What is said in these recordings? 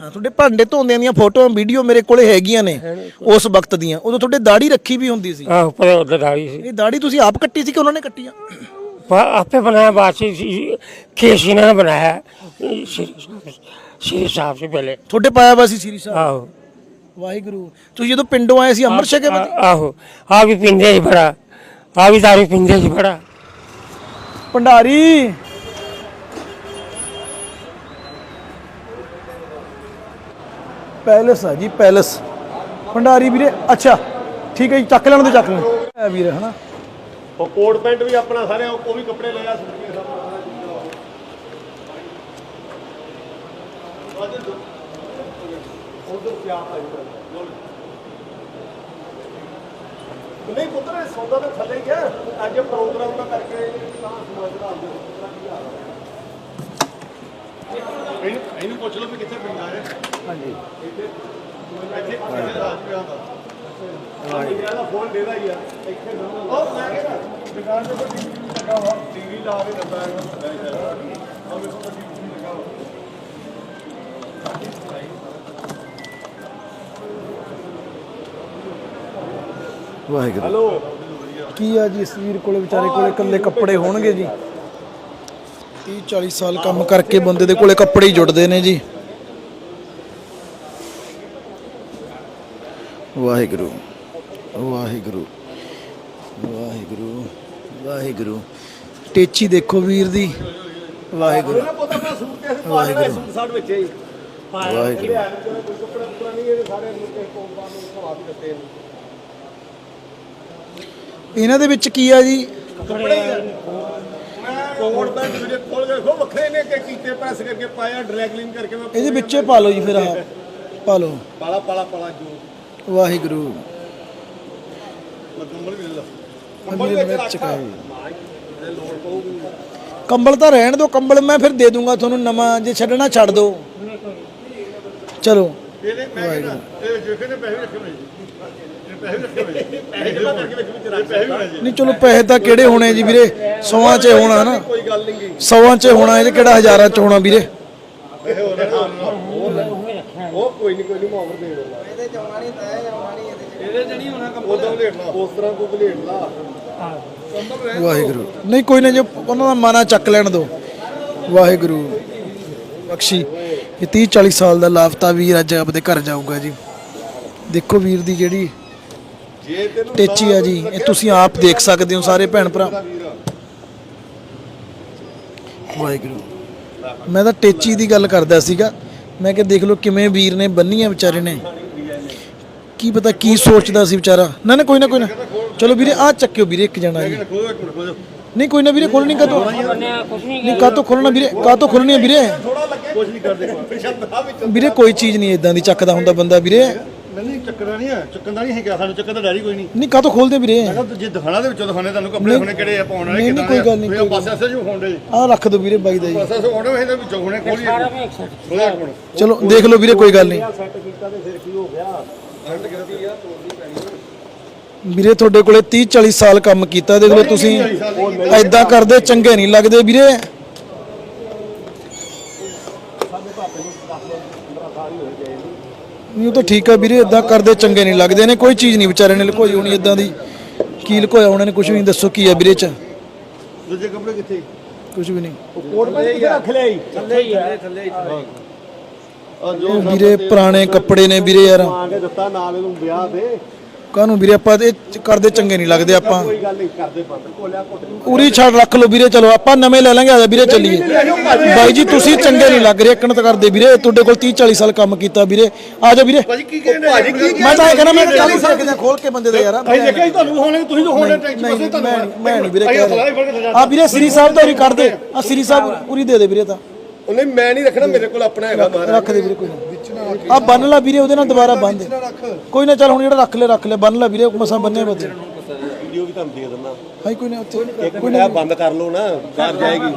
ਹਾਂ ਤੁਹਾਡੇ ਭਾਂਡੇ ਧੋਂਦਿਆਂ ਦੀਆਂ ਫੋਟੋਆਂ ਵੀਡੀਓ ਮੇਰੇ ਕੋਲੇ ਹੈਗੀਆਂ ਨੇ ਉਸ ਵਕਤ ਦੀਆਂ। ਉਦੋਂ ਤੁਹਾਡੇ ਦਾੜੀ ਰੱਖੀ ਵੀ ਹੁੰਦੀ ਸੀ। ਆਹ ਪਰ ਉਹਦਾ ਦਾੜੀ ਸੀ। ਇਹ ਦਾੜੀ ਤੁਸੀਂ ਆਪ ਕੱਟੀ ਸੀ ਕਿ ਉਹਨਾਂ ਨੇ ਕੱਟੀ ਆਪੇ ਬਣਾਇਆ ਬਾਸੀ ਸੀ ਖੇਸ ਨੇ ਬਣਾਇਆ। ਸ਼੍ਰੀ ਸਾਹਿਬ ਸੇ ਪਹਿਲੇ। ਤੁਹਾਡੇ ਪਾਇਆ ਵਾ ਸੀ ਸਾਹਿਬ? ਆਹੋ। ਵਾਹਿਗੁਰੂ। ਤੁਸੀਂ ਜਦੋਂ ਪਿੰਡੋਂ ਆਏ ਸੀ ਅੰਮ੍ਰਿਤਸਰ ਕੇ ਆ- ਆਹੋ। ਆ ਵੀ ਪਿੰਦੇ ਹੀ ਬੜਾ। ਆ ਵੀ ਦਾਰੂ ਪਿੰਦੇ ਹੀ ਬੜਾ। ਭੰਡਾਰੀ! ਪੈਲਸ ਆ ਜੀ, ਪੈਲਸ। ਭੰਡਾਰੀ ਵੀਰੇ, ਅੱਛਾ, ਠੀਕ ਹੈ ਜੀ, ਚੱਕ ਲੈਣ ਦੇ ਚੱਕ ਲੈਣ। ਇਹ ਵੀਰੇ, ਹਨਾ? ਉਹ ਕੋਟ ਪੈਂਟ ਵੀ ਆਪਣਾ ਸਾਰੇ ਉਹ ਉਹ ਵੀ ਕੱਪੜੇ ਲੈ ਆ ਸੁੱਕੇ ਸਭ। ਨਹੀਂ, ਪੁੱਤਰ ਸੌਦਾ ਤਾਂ ਥੱਲੇ ਹੀ ਅੱਜ ਪ੍ਰੋਗਰਾਮ ਦਾ ਕਰਕੇ ਤਾਂ ਸਮਾਜ ਦਾ ਆਉਂਦੇ ਇਹਨੂੰ ਇਹਨੂੰ ਪੁੱਛ ਲਓ ਵੀ ਕਿੱਥੇ ਪਿੰਡਾ ਹੈ ਹਾਂਜੀ। ਇੱਥੇ ਇੱਥੇ ਰਾਜ ਪਿਆ ਦਾ ਹਾਂ ਦਾ ਫੋਨ ਦੇਦਾ ਹੀ ਆ। ਇੱਥੇ ਉਹ ਮੈਂ ਕਹਿੰਦਾ ਦੁਕਾਨ ਤੇ ਕੋਈ ਟੀਵੀ ਲੱਗਾ ਹੋਇਆ। ਟੀਵੀ ਲਾ ਕੇ ਦਿੰਦਾ ਹੈ। ਉਹ ਵੇਖੋ ਟੀਵੀ ਲੱਗਾ ਹੋਇਆ। ਵਾਹਿਗੁਰੂ। ਹੈਲੋ। ਕੀ ਆ ਜੀ? ਇਸ ਵੀਰ ਕੋਲੇ ਵਿਚਾਰੇ ਕੋਲੇ ਇਕੱਲੇ ਕੱਪੜੇ ਹੋਣਗੇ ਜੀ। 30 40 ਸਾਲ ਕੰਮ ਕਰਕੇ ਬੰਦੇ ਦੇ ਕੋਲੇ ਕੱਪੜੇ ਹੀ ਜੁੜਦੇ ਨੇ ਜੀ। ਵਾਹਿਗੁਰੂ ਵਾਹਿਗੁਰੂ ਵਾਹਿਗੁਰੂ ਵਾਹਿਗੁਰੂ। ਟੇਚੀ ਦੇਖੋ ਵੀਰ ਦੀ। ਵਾਹਿਗੁਰੂ ਵਾਹਿਗੁਰੂ। ਵਾਹਿਗੁਰੂ। ਇਹਨਾਂ ਦੇ ਵਿੱਚ ਕੀ ਆ ਜੀ? ਜਿਹੜੇ ਵੱਖਰੇ ਨੇ ਕਿ ਕੀਤੇ ਪ੍ਰੈਸ ਕਰਕੇ ਪਾਇਆ ਕਰਕੇ ਮੈਂ ਇਹਦੇ ਵਿੱਚੇ ਪਾ ਲਓ ਜੀ ਫਿਰ ਆਹ। ਪਾ ਲਓ ਪਾਲਾ ਪਾਲਾ ਪਾਲਾ ਜੋ। ਵਾਹਿਗੁਰੂ। ਕੰਬਲ ਵੀ ਲੈ ਲਾ। ਅੰਮ੍ਰਿਤ ਵਿੱਚ ਲੋੜ ਪਊਗੀ। ਕੰਬਲ ਤਾਂ ਰਹਿਣ ਦਿਓ ਕੰਬਲ ਮੈਂ ਫਿਰ ਦੇ ਦੂੰਗਾ ਤੁਹਾਨੂੰ ਨਵਾਂ। ਜੇ ਛੱਡਣਾ ਛੱਡ ਦਿਓ। ਚਲੋ। ਇਹਨੇ ਮੈਂ ਇਹ ਨੇ ਪੈਸੇ ਰੱਖੇ ਹੋਏ ਨਹੀਂ ਚਲੋ ਪੈਸੇ ਤਾਂ ਕਿਹੜੇ ਹੋਣੇ ਜੀ ਵੀਰੇ? ਸੌਆਂ 'ਚ ਹੋਣਾ ਨਾ ਕੋਈ ਗੱਲ ਨਹੀਂ ਸੌਆਂ 'ਚ ਹੋਣਾ ਇਹ ਕਿਹੜਾ ਹਜ਼ਾਰਾਂ 'ਚ ਹੋਣਾ ਵੀਰੇ? ਉਹ ਕੋਈ ਨਹੀਂ ਕੋਈ ਨਹੀਂ ਮੁਆਵਰ ਦੇ ਦੇਣਾ ਇਹਦੇ ਜਮਾ ਨਹੀਂ ਤਾਂ ਜਮਾ ਨਹੀਂ ਇਹਦੇ ਚ ਨਹੀਂ। ਹੋਣਾ ਕੰਮ। ਉਦੋਂ ਲੈਣਾ ਉਸ ਤਰ੍ਹਾਂ ਕੋ ਬਲੇਡ ਲਾ ਵਾਹਿਗੁਰੂ। ਨਹੀਂ ਕੋਈ ਨਾ ਜੇ ਉਹਨਾਂ ਦਾ ਮਾਨਾ ਚੱਕ ਲੈਣ ਦਿਓ। ਵਾਹਿਗੁਰੂ। ਬਖਸ਼ੀ। ਇਹ 30 40 ਸਾਲ ਦਾ ਲਾਫਤਾ ਵੀਰ ਅੱਜ ਆਪਦੇ ਘਰ ਜਾਊਗਾ ਜੀ। ਦੇਖੋ ਵੀਰ ਦੀ ਜਿਹੜੀ ਟੇਚੀ ਆ ਜੀ ਇਹ ਤੁਸੀਂ ਆਪ ਦੇਖ ਸਕਦੇ ਹੋ ਸਾਰੇ ਭੈਣ ਭਰਾ। ਵਾਹਿਗੁਰੂ। ਮੈਂ ਤਾਂ ਟੇਚੀ ਦੀ ਗੱਲ ਕਰਦਾ ਸੀਗਾ। ਮੈਂ ਕਿ ਦੇਖ ਲਓ ਕਿਵੇਂ ਵੀਰ ਨੇ ਬੰਨੀਆਂ ਵਿਚਾਰੇ ਨੇ। ਕੀ ਪਤਾ ਕੀ ਸੋਚਦਾ ਸੀ ਵਿਚਾਰਾ। ਨਾ ਨਾ ਕੋਈ ਨਾ ਕੋਈ ਨਾ। ਚਲੋ ਵੀਰੇ ਆ ਚੱਕਿਓ ਵੀਰੇ ਇੱਕ ਜਣਾ ਜੀ। ਨਹੀਂ ਕੋਈ ਨਾ ਵੀਰੇ ਖੋਲਣੀ ਕਾ ਕੁਛ ਨਹੀਂ ਕਾ ਖੋਲਣਾ ਵੀਰੇ ਕਾ ਖੋਲਣੀ ਵੀਰੇ? ਵੀਰੇ ਕੋਈ ਚੀਜ਼ ਨਹੀਂ ਇਦਾਂ ਦੀ ਚੱਕਦਾ ਹੁੰਦਾ ਬੰਦਾ ਵੀਰੇ। ਨਹੀਂ ਚੱਕਣਾ ਨਹੀਂ ਹੈ। ਚੱਕਣ ਦਾ ਨਹੀਂ ਹੈਗਾ ਸਾਨੂੰ ਚੱਕਣ ਦਾ ਡੈਰੀ ਕੋਈ ਨਹੀਂ। ਨਹੀਂ ਕਾ ਖੋਲਦੇ ਵੀਰੇ? ਮੈਂ ਕਿਹਾ ਜੇ ਦਿਖਾਣਾ ਦੇ ਵਿੱਚੋਂ ਦਿਖਾਣੇ ਤੁਹਾਨੂੰ ਕੱਪੜੇ ਹੋਣੇ ਕਿਹੜੇ ਆ ਪਾਉਣ ਵਾਲੇ ਨਹੀਂ, ਨਹੀਂ, ਕੋਈ ਗੱਲ ਨਹੀਂ, ਕੋਈ ਕੋਈ ਪਾਸੇ ਆਸੇ ਜੋ ਹੋਣਦੇ ਆ ਰੱਖ ਦਿਓ ਵੀਰੇ ਬਾਈ ਦਾ ਜੀ। ਪਾਸੇ ਆਸੇ ਹੋਣੇ ਇਹਦੇ ਵਿੱਚੋਂ ਹੋਣੇ ਖੋਲੀਏ। ਸਾਰਾ ਵੀ ਇੱਕ ਸਾਥ ਖੋਲਿਆ ਇੱਕ ਮਿੰਟ ਚਲੋ ਦੇਖ ਲਓ ਵੀਰੇ ਕੋਈ ਗੱਲ ਨਹੀਂ। ਸੈੱਟ ਕੀਤਾ ਤੇ ਫਿਰ ਕੀ ਹੋ ਗਿਆ? ਸੈੱਟ ਕੀਤੀ ਆ ਤੋੜਨੀ ਪੈਣੀ ਵੀਰੇ ਤੁਹਾਡੇ ਕੋਲੇ 30 40 ਸਾਲ ਕੰਮ ਕੀਤਾ ਦੇਖ ਲਓ ਤੁਸੀਂ। ਐਦਾਂ ਕਰਦੇ ਚੰਗੇ ਨਹੀਂ ਲੱਗਦੇ ਵੀਰੇ। ਨਹੀਂ ਉਹ ਤਾਂ ਠੀਕ ਆ ਵੀਰੇ ਇਦਾਂ ਕਰਦੇ ਚੰਗੇ ਨਹੀਂ ਲੱਗਦੇ ਨੇ ਕੋਈ ਚੀਜ਼ ਨਹੀਂ ਵਿਚਾਰੇ ਨੇ ਲੁਕੋਈ ਹੋਣੀ ਇਦਾਂ ਦੀ। ਕੀ ਲੁਕੋਇਆ ਉਹਨਾਂ ਨੇ ਕੁਝ ਵੀ ਨਹੀਂ ਦੱਸੋ ਕੀ ਆ ਵੀਰੇ ਚ। ਦੂਜੇ ਕੱਪੜੇ ਕਿੱਥੇ? ਕੁਝ ਵੀ ਨਹੀਂ। ਉਹ ਕੋਟ ਪੈਂਟ ਕਿੱਥੇ ਰੱਖ ਲਿਆ ਜੀ ਥੱਲੇ ਹੀ ਹੈ ਥੱਲੇ ਹੀ ਆ। ਵੀਰੇ ਪੁਰਾਣੇ ਕੱਪੜੇ ਨੇ ਵੀਰੇ ਯਾਰ। ਮਾਂ ਕੇ ਦਿੱਤਾ ਨਾਲ ਇਹਨੂੰ ਵਿਆਹ ਤੇ ਕਾਹਨੂੰ ਵੀਰੇ ਆਪਾਂ ਇਹ ਚ- ਕਰਦੇ ਚੰਗੇ ਨਹੀਂ ਲੱਗਦੇ ਆਪਾਂ। ਕੋਈ ਗੱਲ ਨਹੀਂ ਕਰਦੇ ਬੰਦ ਕੋਲਿਆ ਕੁੱਟ ਉਰੀ ਛੱਡ ਰੱਖ ਲਓ ਵੀਰੇ ਚਲੋ ਆਪਾਂ ਨਵੇਂ ਲੈ ਲਾਂਗੇ ਆ ਵੀਰੇ ਚੱਲੀਏ। ਬਾਈ ਜੀ ਤੁਸੀਂ ਚੰਗੇ ਨਹੀਂ ਲੱਗ ਰਹੇ ਇੱਕਣ ਤਾਂ ਕਰਦੇ ਵੀਰੇ ਤੁਹਾਡੇ ਕੋਲ 30 40 ਸਾਲ ਕੰਮ ਕੀਤਾ ਵੀਰੇ। ਆ ਜਾਓ ਵੀਰੇ। ਕੀ ਕਹਿੰਦੇ ਭਾਜੀ ਕੀ ਮੈਂ ਤਾਂ ਇਹ ਕਹਿੰਦਾ ਮੈਂ ਚਾਲੀ ਸਕਦਾ ਖੋਲ ਕੇ ਬੰਦੇ ਦਾ ਯਾਰ। ਅਸੀਂ ਦੇਖਿਆ ਜੀ ਤੁਹਾਨੂੰ ਹੋਣੇ ਤੁਸੀਂ ਤਾਂ ਹੋਣੇ ਨਹੀਂ ਪਾਸੇ ਤੁਹਾਨੂੰ ਮੈਂ ਮੈਂ ਨਹੀਂ ਵੀਰੇ ਕਹਿ ਰਿਹਾ। ਆ ਵੀਰੇ ਸ੍ਰੀ ਸਾਹਿਬ ਦਾ ਉਰੀ ਕੱਢ ਦੇ। ਆ ਸ੍ਰੀ ਸਾਹਿਬ ਉਰੀ ਦੇ ਦੇ ਵੀਰੇ ਤਾਂ। ਉਹਨੇ ਮੈਂ ਨਹੀਂ ਰੱਖਣਾ ਮੇਰੇ ਕੋਲ ਆਪਣਾ ਹੈਗਾ ਮਹਾਰਾਜ ਰੱਖ ਦੇ ਵੀਰੇ ਕੋਈ ਨਾ। ਆ ਬੰਨ ਲਾ ਵੀਰੇ ਉਹਦੇ ਨਾਲ ਦੁਬਾਰਾ ਬੰਨ ਦੇ। ਕੋਈ ਨਾ ਚੱਲ ਹੁਣ ਜਿਹੜਾ ਰੱਖ ਲੈ ਰੱਖ ਲੈ ਬੰਨ ਲਾ ਵੀਰੇ ਮਸਾਂ ਬੰਨੇ ਬਦੇ ਵੀਡੀਓ ਵੀ ਤੁਹਾਨੂੰ ਦੇ ਦਿੰਦਾ। ਹਾਈ ਕੋਈ ਨਾ ਉੱਥੇ ਮਿੰਟ ਆ ਬੰਦ ਕਰ ਲਓ ਨਾ ਬਾਹਰ ਜਾਏਗੀ।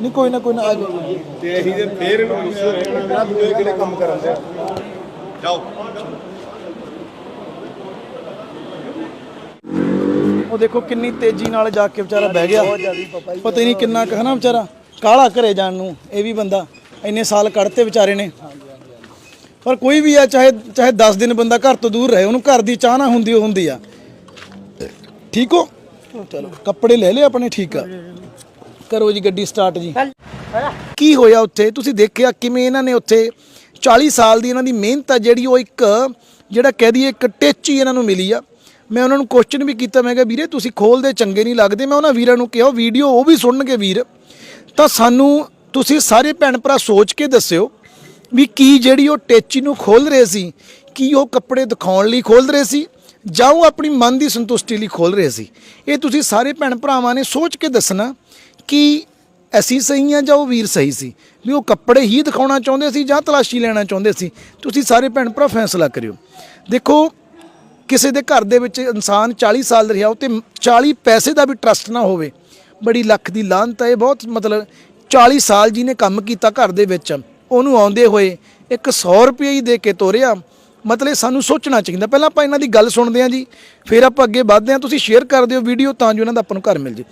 ਨਹੀਂ ਕੋਈ ਨਾ ਕੋਈ ਨਾ ਆ ਜਾਓ। ਤੇ ਅਸੀਂ ਤੇ ਫੇਰ ਇਹਨੂੰ ਗੁੱਸੇ ਕਿਹੜੇ ਕੰਮ ਕਰਨ ਦੇ ਜਾਓ। ਉਹ ਦੇਖੋ ਕਿੰਨੀ ਤੇਜ਼ੀ ਨਾਲ ਜਾ ਕੇ ਵਿਚਾਰਾ ਬਹਿ ਗਿਆ। ਪਤਾ ਹੀ ਨਹੀਂ ਕਿੰਨਾ ਕੁ ਹੈ ਵਿਚਾਰਾ। ਕਾਲਾ ਘਰੇ ਜਾਣ ਨੂੰ, ਇਹ ਵੀ ਬੰਦਾ। ਇੰਨੇ ਸਾਲ ਕੱਢਤੇ ਵਿਚਾਰੇ ਨੇ। ਪਰ ਕੋਈ ਵੀ ਆ, ਚਾਹੇ ਚਾਹੇ 10 ਦਿਨ ਬੰਦਾ ਘਰ ਤੋਂ ਦੂਰ ਰਹੇ, ਉਹਨੂੰ ਘਰ ਦੀ ਚਾਹ ਨਾ ਹੁੰਦੀ, ਉਹ ਹੁੰਦੀ ਆ। ਠੀਕ ਹੋ? ਚਲੋ। ਕੱਪੜੇ ਲੈ ਲਏ ਆਪਣੇ, ਠੀਕ ਆ। ਕਰੋ ਜੀ ਗੱਡੀ ਸਟਾਰਟ ਜੀ। ਕੀ ਹੋਇਆ ਉੱਥੇ? ਤੁਸੀਂ ਦੇਖਿਆ ਕਿਵੇਂ ਇਹਨਾਂ ਨੇ ਉੱਥੇ 40 ਸਾਲ ਦੀ ਇਹਨਾਂ ਦੀ ਮਿਹਨਤ ਆ, ਜਿਹੜੀ ਉਹ ਇੱਕ, ਜਿਹੜਾ ਕਹਿ ਦਈਏ ਇੱਕ ਟੇਚੀ ਇਹਨਾਂ ਨੂੰ ਮਿਲੀ ਆ। ਮੈਂ ਉਹਨਾਂ ਨੂੰ ਕੁਐਸਚਨ ਵੀ ਕੀਤਾ, ਮੈਂ ਕਿਹਾ, ਵੀਰੇ ਤੁਸੀਂ ਖੋਲਦੇ, ਚੰਗੇ ਨਹੀਂ ਲੱਗਦੇ। ਮੈਂ ਉਹਨਾਂ ਵੀਰਾਂ ਨੂੰ ਕਿਹਾ ਵੀਡੀਓ ਉਹ ਵੀ ਸੁਣਨਗੇ ਵੀਰ। ਤਾਂ ਸਾਨੂੰ ਤੁਸੀਂ ਸਾਰੇ ਭੈਣ ਭਰਾ ਸੋਚ ਕੇ ਦੱਸਿਓ ਵੀ ਕੀ ਜਿਹੜੀ ਉਹ ਟੇਚੀ ਨੂੰ ਖੋਲ ਰਹੇ ਸੀ, ਕੀ ਉਹ ਕੱਪੜੇ ਦਿਖਾਉਣ ਲਈ ਖੋਲ ਰਹੇ ਸੀ, ਜਾਂ ਉਹ ਆਪਣੀ ਮਨ ਦੀ ਸੰਤੁਸ਼ਟੀ ਲਈ ਖੋਲ ਰਹੇ ਸੀ। ਇਹ ਤੁਸੀਂ ਸਾਰੇ ਭੈਣ ਭਰਾਵਾਂ ਨੇ ਸੋਚ ਕੇ ਦੱਸਣਾ ਕਿ ਅਸੀਂ ਸਹੀ ਆ ਜਾਂ ਉਹ ਵੀਰ ਸਹੀ ਸੀ? ਵੀ ਉਹ ਕੱਪੜੇ ਹੀ ਦਿਖਾਉਣਾ ਚਾਹੁੰਦੇ ਸੀ ਜਾਂ ਤਲਾਸ਼ੀ ਲੈਣਾ ਚਾਹੁੰਦੇ ਸੀ? ਤੁਸੀਂ ਸਾਰੇ ਭੈਣ ਭਰਾ ਫੈਸਲਾ ਕਰਿਓ। ਦੇਖੋ ਕਿਸੇ ਦੇ ਘਰ ਦੇ ਵਿੱਚ ਇਨਸਾਨ 40 ਸਾਲ ਰਿਹਾ ਉਹ ਤੇ 40 ਪੈਸੇ ਦਾ ਵੀ ਟਰਸਟ ਨਾ ਹੋਵੇ। ਬੜੀ ਲੱਖ ਦੀ ਲਾਹਨਤ ਹੈ ਇਹ ਬਹੁਤ ਮਤਲਬ 40 ਸਾਲ ਜੀ ਨੇ ਕੰਮ ਕੀਤਾ ਘਰ ਦੇ ਵਿੱਚ, ਉਹਨੂੰ ਆਉਂਦੇ ਹੋਏ ਇੱਕ 100 ਰੁਪਏ ਹੀ ਦੇ ਕੇ ਤੋਰਿਆ। ਮਤਲਬ ਇਹ ਸਾਨੂੰ ਸੋਚਣਾ ਚਾਹੀਦਾ। ਪਹਿਲਾਂ ਆਪਾਂ ਇਹਨਾਂ ਦੀ ਗੱਲ ਸੁਣਦੇ ਹਾਂ ਜੀ, ਫਿਰ ਆਪਾਂ ਅੱਗੇ ਵਧਦੇ ਹਾਂ। ਤੁਸੀਂ ਸ਼ੇਅਰ ਕਰ ਦਿਓ ਵੀਡੀਓ ਤਾਂ ਜੋ ਇਹਨਾਂ ਦਾ ਆਪਾਂ ਨੂੰ ਘਰ ਮਿਲ ਜੇ।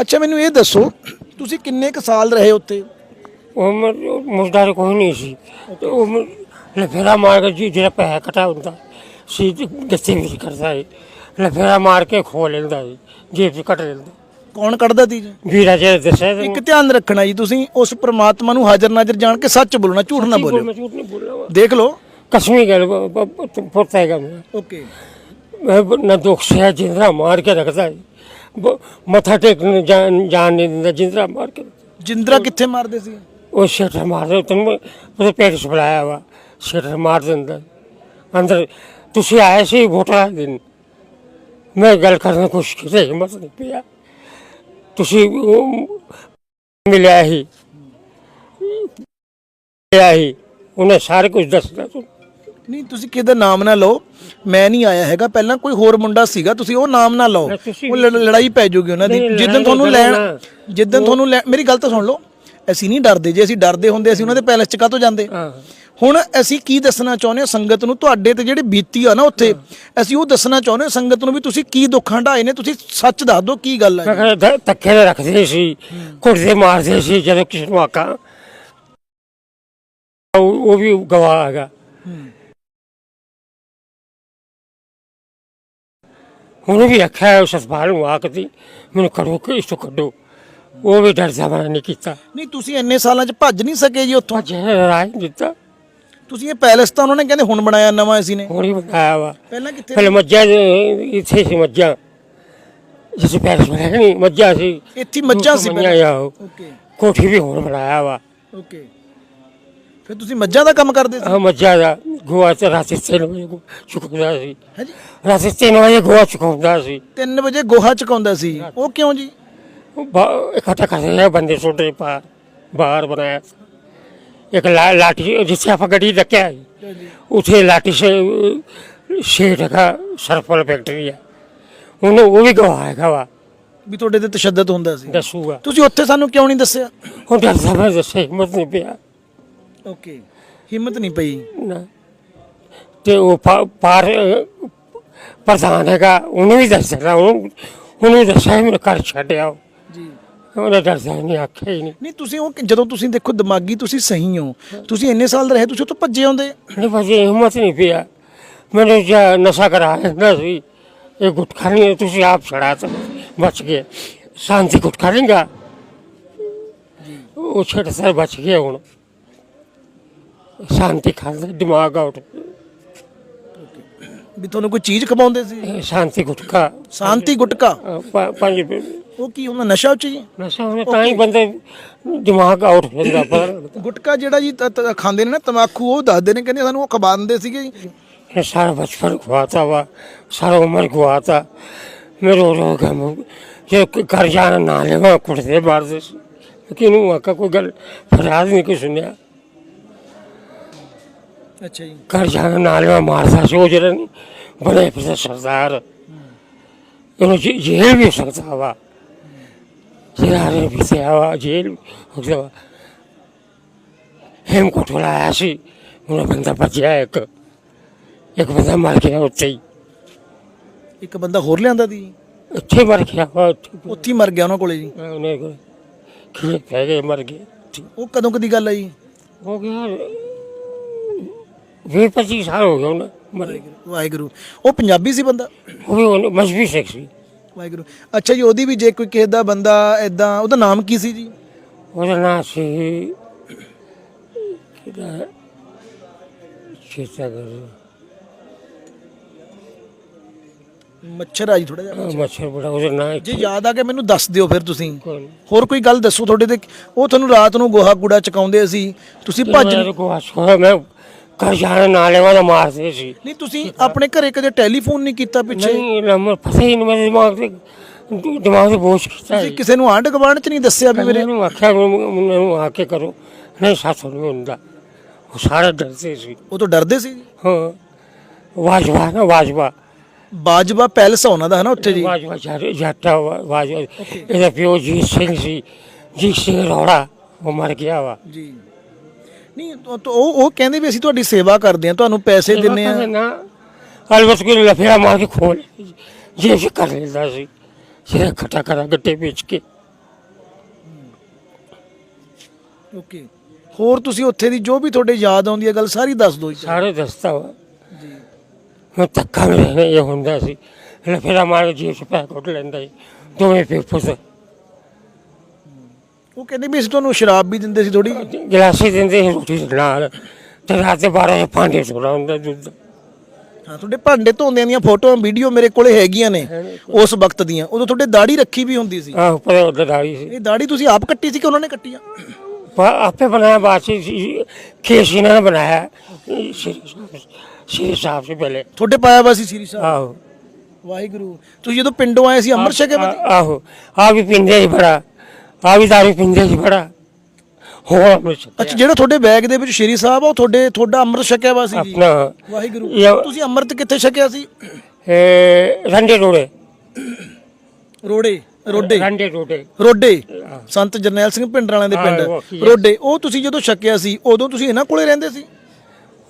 ਅੱਛਾ, ਮੈਨੂੰ ਇਹ ਦੱਸੋ, ਤੁਸੀਂ ਕਿੰਨੇ ਕੁ ਸਾਲ ਰਹੇ ਉੱਥੇ? ਉਹ ਮ- ਕੋਈ ਨਹੀਂ ਸੀ। ਉਹ ਲਫੇਰਾ ਮਾਰ ਕੇ ਜੀ, ਜਿਹੜਾ ਪੈਸਾ ਕਟਾ ਹੁੰਦਾ ਸੀ ਗੱਤੇ ਵਿੱਚ ਕਰਦਾ ਹੈ ਲਫੇਰਾ ਮਾਰ ਕੇ ਖੋ ਲੈਂਦਾ ਸੀ ਜੇਬ 'ਚ ਕੱਟ ਲੈਂਦਾ। ਕੌਣ ਕੱਢਦਾ ਤੀ ਜੀ? ਵੀਰਾ ਜੀ ਦੱਸਿਆ ਇੱਕ ਤੈਨੂੰ ਧਿਆਨ ਰੱਖਣਾ ਜੀ ਤੁਸੀਂ ਉਸ ਪ੍ਰਮਾਤਮਾ ਨੂੰ ਹਾਜ਼ਰ ਨਾਜ਼ਰ ਜਾਣ ਕੇ ਸੱਚ ਬੋਲਣਾ ਝੂਠ ਨਾ ਬੋਲਿਓ। ਮੈਂ ਝੂਠ ਨਹੀਂ ਬੋਲਣਾ ਵਾ। ਦੇਖ ਲਓ। ਕਸਮੀ ਗੱਲ ਪੁੱਤ ਹੈਗਾ ਮੈਂ ਓਕੇ। ਮੈਂ ਨਾ ਦੁੱਖ ਸਿਆ ਜਿੰਦਰਾ ਮਾਰ ਕੇ ਰੱਖਦਾ ਹੈ ਬ- ਮੱਥਾ ਟੇਕਣ ਨੂੰ ਜਾਣ ਜਾਣ ਨਹੀਂ ਦਿੰਦਾ ਜਿੰਦਰਾ ਮਾਰ ਕੇ ਜਿੰਦਰਾ ਕਿੱਥੇ ਮਾਰਦੇ ਸੀ? ਉਹ ਸ਼ਟਰ ਮਾਰਦਾ ਤੈਨੂੰ ਉਹਦੇ ਪੇਟ 'ਚ ਬੁਲਾਇਆ ਵਾ ਸ਼ਟਰ ਮਾਰ ਦਿੰਦਾ ਅੰਦਰ ਤੁਸੀਂ ਆਏ ਸੀ ਵੋਟਾਂ ਵਾਲੇ ਦਿਨ। ਮੈਂ ਗੱਲ ਕਰਨ ਦੀ ਕੋਸ਼ਿਸ਼ ਕੀਤੀ ਹਿੰਮਤ ਨਹੀਂ ਪਿਆ। ਤੁਸੀਂ ਮਿਲਿਆ ਹੀ। ਮਿਲਿਆ ਹੀ। ਉਹਨੇ ਸਾਰੇ ਕੁਝ ਦੱਸਦਾ ਤੁਹਾਨੂੰ। ਨਹੀਂ ਤੁਸੀਂ ਕਿਹਦਾ ਨਾਮ ਨਾ ਲਓ। ਮੈਂ ਨਹੀਂ ਆਇਆ ਹੈਗਾ। ਪਹਿਲਾਂ ਕੋਈ ਹੋਰ ਮੁੰਡਾ ਸੀਗਾ ਤੁਸੀਂ ਉਹ ਨਾਮ ਨਾ ਲਓ। ਉਹ ਲੜ- ਲੜਾਈ ਪੈ ਜਾਊਗੀ ਉਹਨਾਂ ਦੀ। ਲੜਾਈ ਤੁਹਾਨੂੰ ਲੈਣ। ਜਿੱਦਣ ਤੁਹਾਨੂੰ ਲੈ ਮੇਰੀ ਗੱਲ ਤਾਂ ਸੁਣ ਲਓ। ਅਸੀਂ ਨਹੀਂ ਡਰਦੇ। ਜੇ ਅਸੀਂ ਡਰਦੇ ਹੁੰਦੇ ਅਸੀਂ ਉਹਨਾਂ ਦੇ ਪੈਲਸ ਚ ਕਾਹਤੋਂ ਜਾਂਦੇ? ਹਾਂ। ਹੁਣ ਅਸੀਂ ਕੀ ਦੱਸਣਾ ਚਾਹੁੰਦੇ ਹਾਂ ਸੰਗਤ ਨੂੰ? ਤੁਹਾਡੇ ਤੇ ਜਿਹੜੇ ਬੀਤੀ ਆ ਨਾ ਉੱਥੇ ਅਸੀਂ ਉਹ ਦੱਸਣਾ ਚਾਹੁੰਦੇ ਹਾਂ ਸੰਗਤ ਨੂੰ ਵੀ ਤੁਸੀਂ ਕੀ ਦੁੱਖ ਹੰਢਾਏ ਨੇ? ਤੁਸੀਂ ਸੱਚ ਦੱਸ ਦਿਓ ਕੀ ਗੱਲ ਹੈ ਧੱਕੇ ਨਾਲ ਰੱਖਦੇ ਸੀ ਕੁੱਟਦੇ ਮਾਰਦੇ ਸੀ ਜਦੋਂ ਕਿਸੇ ਨੂੰ ਆਕਾਂ ਉਹ ਉਹ ਵੀ ਗਵਾਹ ਹੈਗਾ। ਉਹਨੇ ਵੀ ਆਖਿਆ ਉਸ ਸਤਪਾਲ ਨੂੰ ਆਖਦੀ ਮੈਨੂੰ ਕਰੋ ਕਿ ਇਸ ਤੋਂ ਕੱਢੋ। ਉਹ ਵੀ ਡਰ ਜ਼ਮਾਨਾ ਨਹੀਂ ਕੀਤਾ। ਨਹੀਂ ਤੁਸੀਂ ਇੰਨੇ ਸਾਲਾਂ ਚ ਭੱਜ ਨਹੀਂ ਸਕੇ ਜੀ ਉੱਥੋਂ? ਭੱਜੇ ਰਾਜ ਦਿੱਤਾ। ਤੁਸੀਂ ਇਹ ਪੈਲਸ ਤਾਂ ਉਹਨਾਂ ਨੇ ਕਹਿੰਦੇ ਹੁਣ ਬਣਾਇਆ ਨਵਾਂ ਅਸੀਂ ਨੇ। ਹੁਣ ਹੀ ਬਣਾਇਆ ਵਾ। ਪਹਿਲਾਂ ਕਿੱਥੇ ਪਹਿਲੇ ਮੱਝਾਂ ਦੇ- ਇੱਥੇ ਸੀ ਮੱਝਾਂ। ਜਿਸ ਪੈਰਸ ਬਣਾਇਆ ਨਹੀਂ ਮੱਝਾਂ ਸੀ। ਇੱਥੇ ਹੀ ਮੱਝਾਂ ਸੀ ਮੱਝਾਂ ਆ ਉਹ। ਓਕੇ। ਕੋਠੀ ਵੀ ਹੋਰ ਬਣਾਇਆ ਵਾ। ਓਕੇ। ਫਿਰ ਤੁਸੀਂ ਮੱਝਾਂ ਦਾ ਕੰਮ ਕਰਦੇ ਸੀ? ਆ ਮੱਝਾਂ ਦਾ। ਗੋਆ ਤੇ ਰਾਤੀ ਤਿੰਨ ਵਜੇ ਗੋ- ਚੁਕਾਉਂਦਾ ਸੀ। ਹੈ ਜੀ ਰਾਤੀ ਤਿੰਨ ਵਜੇ ਗੋਆ ਚੁਕਾਉਂਦਾ ਸੀ। 3 ਵਜੇ ਗੋਹਾ ਚਕਾਉਂਦਾ ਸੀ। ਉਹ ਕਿਉਂ ਜੀ? ਉਹ ਬਾ- ਇਕੱਠਾ ਕਰਦੇ ਆ ਬੰਦੇ ਛੋਟੇ ਪਾ ਬਾਹਰ ਬਣਾਇਆ। ਇੱਕ ਲਾ, ਲਾਠੀ ਜਿੱਥੇ ਆਪਾਂ ਗੱਡੀ ਰੱਖਿਆ ਸੀ, ਉੱਥੇ ਲਾਠੀ ਸੇ ਸ਼ੇਠ ਦਾ ਸਰਫਲ ਫੈਕਟਰੀ ਹੈ ਉਹਨੂੰ ਉਹ ਵੀ ਗਵਾ ਹੈਗਾ ਵਾ। ਵੀ ਤੁਹਾਡੇ ਤੇ ਤਸ਼ੱਦਦ ਹੁੰਦਾ ਸੀ। ਦੱਸੂਗਾ। ਤੁਸੀਂ ਉੱਥੇ ਸਾਨੂੰ ਕਿਉਂ ਨਹੀਂ ਦੱਸਿਆ? ਉਹ ਡਰ ਸਮਝ ਦੱਸੇ ਹਿੰਮਤ ਨਹੀਂ ਪਿਆ। ਓਕੇ। ਹਿੰਮਤ ਨਹੀਂ ਪਈ। ਨਾ। ਤੇ ਉਹ ਪਾਰ ਪ੍ਰਧਾਨ ਹੈਗਾ ਉਹਨੂੰ ਵੀ ਦੱਸਣਾ ਉਹਨੂੰ ਉਹਨੂੰ ਵੀ ਦੱਸਿਆ ਮੇਰੇ ਘਰ ਛੱਡਿਆ ਉਹ। ਜੀ ਉਹਨੇ ਡਰਦਾ ਨਹੀਂ ਆਖਿਆ ਹੀ ਨਹੀਂ। ਨਹੀਂ ਤੁਸੀਂ ਉਹ ਜਦੋਂ ਤੁਸੀਂ ਦੇਖੋ ਦਿਮਾਗੀ ਤੁਸੀਂ ਸਹੀ ਹੋ ਤੁਸੀਂ ਇੰਨੇ ਸਾਲ ਰਹੇ ਤੁਸੀਂ ਉੱਥੋਂ ਭੱਜੇ ਆਉਂਦੇ। ਨਹੀਂ ਭਾਜੀ ਹਿੰਮਤ ਨਹੀਂ ਪਿਆ। ਮੈਨੂੰ ਜਾਂ ਨਸ਼ਾ ਕਰਾ ਲੈਂਦਾ ਸੀ ਇਹ ਗੁਟਖਾ ਨਹੀਂ ਤੁਸੀਂ ਆਪ ਛੜਾ ਤਾ ਬਚ ਗਏ। ਸ਼ਾਂਤੀ ਗੁਟਖਾ ਲੇਗਾ ਉਹ ਛੜ ਸਰ ਬਚ ਗਿਆ ਹੁਣ। ਸ਼ਾਂਤੀ ਖਾਂਦਾ ਦਿਮਾਗ ਆਉਟ ਵੀ ਤੁਹਾਨੂੰ ਕੋਈ ਚੀਜ਼ ਖਵਾਉਂਦੇ ਸੀ? ਸ਼ਾਂਤੀ ਗੁਟਕਾ। ਸ਼ਾਂਤੀ ਗੁਟਕਾ। ਅਹ, ਪ- ਪੰਜ ਰੁਪਏ। ਉਹ ਕੀ ਹੁੰਦਾ ਨਸ਼ਾ ਉੱਚ ਜੀ ਨਸ਼ਾ ਉਹਨੇ ਤਾਂ ਹੀ ਬੰਦੇ ਦਿਮਾਗ ਆਉਟ ਹੋ ਜਾਂਦਾ ਪਰ ਗੁਟਕਾ ਜਿਹੜਾ ਜੀ ਤ- ਤ- ਖਾਂਦੇ ਨੇ ਨਾ ਤਮਾਕੂ ਉਹ ਦੱਸਦੇ ਨੇ ਕਹਿੰਦੇ ਸਾਨੂੰ ਉਹ ਖਵਾਉਂਦੇ ਸੀਗੇ ਜੀ ये सारा बचपन खुआता हुआ सारा उम्र खुआता मैं रो रो के मुँह- जो घर जाना नाले वहाँ कुटते मारते सी। लेकिन वहाँ का कोई गल फरियाद नहीं कोई सुनिया ਅੱਛਾ ਜੀ घर जाना नाले वहाँ मारता सी वो जरा नहीं बने फिर सरदार उन्हें जे- जेल भी हो सकता हुआ zirarebiseawajel hemkutulayashi muna ਬੰਦਾ ਗਿਆ ਉੱਥੇ ਮਰ ਗਿਆ ਉਹਨਾਂ ਉਹਨੇ ਕੋਲ ਪੈ ਗਏ ਮਰ ਗਏ ਉਹ ਕਦੋਂ ਕਦੀ ਗੱਲ ਆ ਗਿਆ ਵੀਹ ਪੱਚੀ ਸਾਲ ਹੋ ਗਏ ਵਾਹਿਗੁਰੂ ਉਹ ਪੰਜਾਬੀ ਸੀ ਬੰਦਾ ਉਹ ਵੀ ਉਹਨੇ ਮਜ਼ਬੀ ਸਿੱਖ ਸੀ ਵਾਹਿਗੁਰੂ। ਅੱਛਾ ਜੀ ਉਹਦੀ ਵੀ ਜੇ ਕੋਈ ਕਿਸੇ ਦਾ ਬੰਦਾ ਐਦਾਂ ਉਹਦਾ ਨਾਮ ਕੀ ਸੀ ਜੀ? ਉਹਦਾ ਨਾਂ ਸੀ ਕਿਹਦਾ? ਮੱਛਰ ਆ ਜੀ ਥੋੜਾ ਜਿਹਾ। ਮੱਛਰ ਬੜਾ ਉਹਦਾ ਨਾਂ ਜੇ ਯਾਦ ਆ ਗਿਆ ਮੈਨੂੰ ਦੱਸ ਦਿਓ ਫਿਰ ਤੁਸੀਂ। ਕੋਈ ਹੋਰ ਕੋਈ ਗੱਲ ਦੱਸੋ ਤੁਹਾਡੇ ਤੇ? ਉਹ ਤੁਹਾਨੂੰ ਰਾਤ ਨੂੰ ਗੋਹਾ ਕੂੜਾ ਚਕਾਉਂਦੇ ਸੀ ਤੁਸੀਂ ਭੱਜ ਕੋ ਮੈਂ ਘਰ ਜਾਣ ਨਾਲੇ ਵਾਲਾ ਮਾਰਦੇ ਸੀ। ਨਹੀਂ ਤੁਸੀਂ ਆਪਣੇ ਘਰੇ ਕਦੇ ਟੈਲੀਫੋਨ ਨਹੀਂ ਕੀਤਾ ਪਿੱਛੇ? ਨਹੀਂ ਨੰਬਰ ਪਤਾ ਹੀ ਨਹੀਂ ਮੇਰੇ ਦਿਮਾਗ ਤੇ ਦਿਮਾਗ ਤੇ ਬੋਝ ਕੀਤਾ ਤੁਸੀਂ ਕਿਸੇ ਨੂੰ ਆਂਢ ਗੁਆਂਢ ਚ ਨਹੀਂ ਦੱਸਿਆ ਵੀ ਮੇਰੇ ਮੈਨੂੰ ਆਖਿਆ ਮੈਨੂੰ ਆ ਕੇ ਕਰੋ। ਨਹੀਂ ਸਾਥੋਂ ਨਹੀਂ ਹੁੰਦਾ। ਉਹ ਸਾਰੇ ਡਰਦੇ ਸੀ। ਉਹ ਤੋਂ ਡਰਦੇ ਸੀ? ਜੀ ਹਾਂ। ਵਾਜਵਾ ਨਾ ਵਾਜਵਾ। ਬਾਜਵਾ ਪੈਲਸ ਆ ਉਹਨਾਂ ਦਾ ਹੈ ਨਾ ਉੱਥੇ ਜੀ? ਵਾਜਵਾ ਜਾਟਾ ਵਾਜਵਾ। ਇਹਦਾ ਪਿਓ ਜੀਤ ਸਿੰਘ ਸੀ। ਜੀਤ ਸਿੰਘ ਰੋੜਾ ਉਹ ਮਰ ਗਿਆ ਵਾ। ਜੀ। ਨਹੀਂ ਉਹ ਤਾਂ ਉਹ ਉਹ ਕਹਿੰਦੇ ਵੀ ਅਸੀਂ ਤੁਹਾਡੀ ਸੇਵਾ ਕਰਦੇ ਆ ਤੁਹਾਨੂੰ ਪੈਸੇ ਦਿੰਨੇ ਆ ਨਾ ਅਲਬਤ ਕੋਈ ਲਫੇੜਾ ਮਾਰ ਕੇ ਖੋਲ ਜੇ ਜੇ ਕਰ ਲੈਂਦਾ ਸੀ ਸਿਰ ਖਟਾ ਕਰਾ ਗੱਟੇ ਵੇਚ ਕੇ। ਓਕੇ। ਹੋਰ ਤੁਸੀਂ ਉੱਥੇ ਦੀ ਜੋ ਵੀ ਤੁਹਾਡੇ ਯਾਦ ਆਉਂਦੀ ਹੈ ਗੱਲ ਸਾਰੀ ਦੱਸ ਦਿਓ ਜੀ ਸਾਰੇ ਦੱਸਦਾ ਵਾ। ਮੈਂ ਧੱਕਾ ਇਹ ਹੁੰਦਾ ਸੀ। ਲਫੇੜਾ ਮਾਰ ਕੇ ਜੇਬ 'ਚ ਕੱਢ ਲੈਂਦਾ ਸੀ। ਦੋਵੇਂ ਪੇਪਰ ਉਹ ਕਹਿੰਦੇ ਵੀ ਅਸੀਂ ਤੁਹਾਨੂੰ ਸ਼ਰਾਬ ਵੀ ਦਿੰਦੇ ਸੀ ਥੋੜੀ ਗਲਾਸੀ ਦਿੰਦੇ ਸੀ ਰੋਟੀ ਨਾਲ ਤੇ ਰਾਤ ਦੇ 12 ਵਜੇ ਭਾਂਡੇ ਸੁਣਾ ਹੁੰਦਾ ਦੁੱਧ ਹਾਂ ਤੁਹਾਡੇ ਭਾਂਡੇ ਧੋਂਦਿਆਂ ਦੀਆਂ ਫੋਟੋਆਂ ਵੀਡੀਓ ਮੇਰੇ ਕੋਲੇ ਹੈਗੀਆਂ ਨੇ ਉਸ ਵਕਤ ਦੀਆਂ। ਉਦੋਂ ਤੁਹਾਡੇ ਦਾੜੀ ਰੱਖੀ ਵੀ ਹੁੰਦੀ ਸੀ। ਆਹ ਪਰ ਉਹਦਾ ਦਾੜੀ ਸੀ। ਇਹ ਦਾੜੀ ਤੁਸੀਂ ਆਪ ਕੱਟੀ ਸੀ ਕਿ ਉਹਨਾਂ ਨੇ ਕੱਟੀ ਆਪੇ ਬਣਾਇਆ ਬਾਸੀ ਖੇਸੀ ਨੇ ਬਣਾਇਆ। ਸ਼ੀਰ ਸਾਹਿਬ ਸੀ ਪਹਿਲੇ। ਤੁਹਾਡੇ ਪਾਇਆ ਵਾ ਸੀ ਸਾਹਿਬ। ਆਹੋ। ਵਾਹਿਗੁਰੂ। ਤੁਸੀਂ ਜਦੋਂ ਪਿੰਡੋਂ ਆਏ ਸੀ ਅੰਮ੍ਰਿਤਸਰ ਕੇ ਆਹੋ। ਆ ਵੀ ਪਿੰਡੇ ਹੀ ਬੜਾ। ਆ ਵੀ ਦਾਰੂ ਪਿੰਦੇ ਹੀ ਬੜਾ ਹੋਰ। ਅੱਛਾ ਜਿਹੜਾ ਤੁਹਾਡੇ ਬੈਗ ਦੇ ਵਿੱਚ ਸ਼੍ਰੀ ਸਾਹਿਬ ਆ ਉਹ ਤੁਹਾਡੇ ਤੁਹਾਡਾ ਅੰਮ੍ਰਿਤ ਛਕਿਆ ਵਾ ਸੀ ਜੀ? ਆਪਣਾ। ਵਾਹਿਗੁਰੂ। ਇਹ- ਤੁਸੀਂ ਅੰਮ੍ਰਿਤ ਕਿੱਥੇ ਛਕਿਆ ਸੀ? ਇਹ ਰੰਡੇ ਰੋੜੇ। ਰੋੜੇ ਰੋਡੇ। ਰੰਡੇ ਰੋੜੇ। ਰੋਡੇ। ਸੰਤ ਜਰਨੈਲ ਸਿੰਘ ਪਿੰਡ ਵਾਲਿਆਂ ਦੇ ਹਾਂ, ਪਿੰਡ। ਉਹ ਕੀ ਹੈ। ਰੋਡੇ ਉਹ ਤੁਸੀਂ ਜਦੋਂ ਛਕਿਆ ਸੀ ਉਦੋਂ ਤੁਸੀਂ ਇਹਨਾਂ ਕੋਲੇ ਰਹਿੰਦੇ ਸੀ?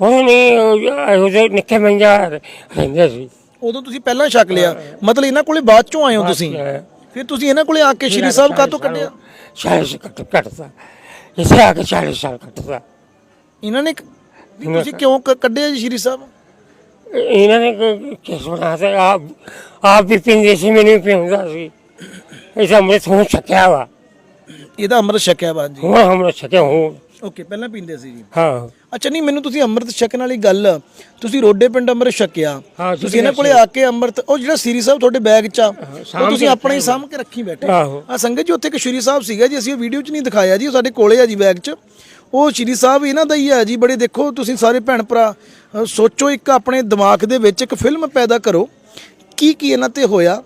ਉਹ ਨਹੀਂ ਉਹਦੇ ਨਿੱਕੇ ਮੰਜਾ ਰਹਿੰਦੇ ਸੀ। ਉਦੋਂ ਤੁਸੀਂ ਪਹਿਲਾਂ ਛਕ ਲਿਆ। ਮਤਲਬ ਇਹਨਾਂ ਕੋਲੇ ਬਾਅਦ ਚੋਂ ਆਏ ਹੋ ਤੁਸੀਂ। ਫਿਰ ਤੁਸੀਂ ਇਹਨਾਂ ਕੋਲੇ ਆ ਕੇ ਸ਼੍ਰੀ ਸਾਹਿਬ ਕਾਹਤੋਂ ਕੱਢਿਆ? 40 ਕੱਟ ਕੱਟਦਾ ਇਸੇ ਆ ਕੇ 40 ਸਾਲ ਕੱਟਦਾ ਇਹਨਾਂ ਨੇ ਵੀ ਤੁਸੀਂ ਕਿਉਂ ਕ- ਕੱਢਿਆ ਜੀ ਸ਼੍ਰੀ ਸਾਹਿਬ? ਇਹਨਾਂ ਨੇ ਕ- ਕਿਸ ਬਣਾ ਤੇ ਆਪ ਆਪ ਵੀ ਪੀਂਦੇ ਸੀ ਮੈਨੂੰ ਵੀ ਸੀ। ਇਹ ਅੰਮ੍ਰਿਤ ਹੁਣ ਛਕਿਆ ਵਾ। ਇਹਦਾ ਅੰਮ੍ਰਿਤ ਛਕਿਆ ਵਾ ਜੀ ਹੁਣ ਅੰਮ੍ਰਿਤ ਛਕਿਆ ਹੁਣ। ਓਕੇ ਪਹਿਲਾਂ ਪੀਂਦੇ ਸੀ ਜੀ। ਹਾਂ। ਅੱਛਾ ਨਹੀਂ ਮੈਨੂੰ ਤੁਸੀਂ ਅੰਮ੍ਰਿਤ ਛਕਣ ਵਾਲੀ ਗੱਲ ਤੁਸੀਂ ਰੋਡੇ ਪਿੰਡ ਅੰਮ੍ਰਿਤ ਛਕਿਆ। ਹਾਂ, ਤੁਸੀਂ ਇਹਨਾਂ ਕੋਲੇ ਆ ਕੇ ਅੰਮ੍ਰਿਤ ਉਹ ਜਿਹੜਾ ਸ੍ਰੀ ਸਾਹਿਬ ਤੁਹਾਡੇ ਬੈਗ 'ਚ ਆ ਉਹ ਤੁਸੀਂ ਆਪਣੇ ਹੀ ਸਾਂਭ ਕੇ ਰੱਖੀ ਬੈਠੇ। ਆਹੋ। ਆ ਸੰਗਤ ਜੀ ਉੱਥੇ ਇੱਕ ਸ਼੍ਰੀ ਸਾਹਿਬ ਸੀਗਾ ਜੀ ਅਸੀਂ ਉਹ ਵੀਡੀਓ 'ਚ ਨਹੀਂ ਦਿਖਾਇਆ ਜੀ ਉਹ ਸਾਡੇ ਕੋਲੇ ਆ ਜੀ ਬੈਗ 'ਚ। ਉਹ ਸ਼੍ਰੀ ਸਾਹਿਬ ਇਹਨਾਂ ਦਾ ਹੀ ਹੈ ਜੀ ਬੜੇ ਦੇਖੋ ਤੁਸੀਂ ਸਾਰੇ ਭੈਣ ਭਰਾ ਅ, ਸੋਚੋ ਇੱਕ ਆਪਣੇ ਦਿਮਾਗ ਦੇ ਵਿੱਚ ਇੱਕ ਫਿਲਮ ਪੈਦਾ ਕਰੋ। ਕੀ ਕੀ ਇਹਨਾਂ ਤੇ ਹੋਇਆ?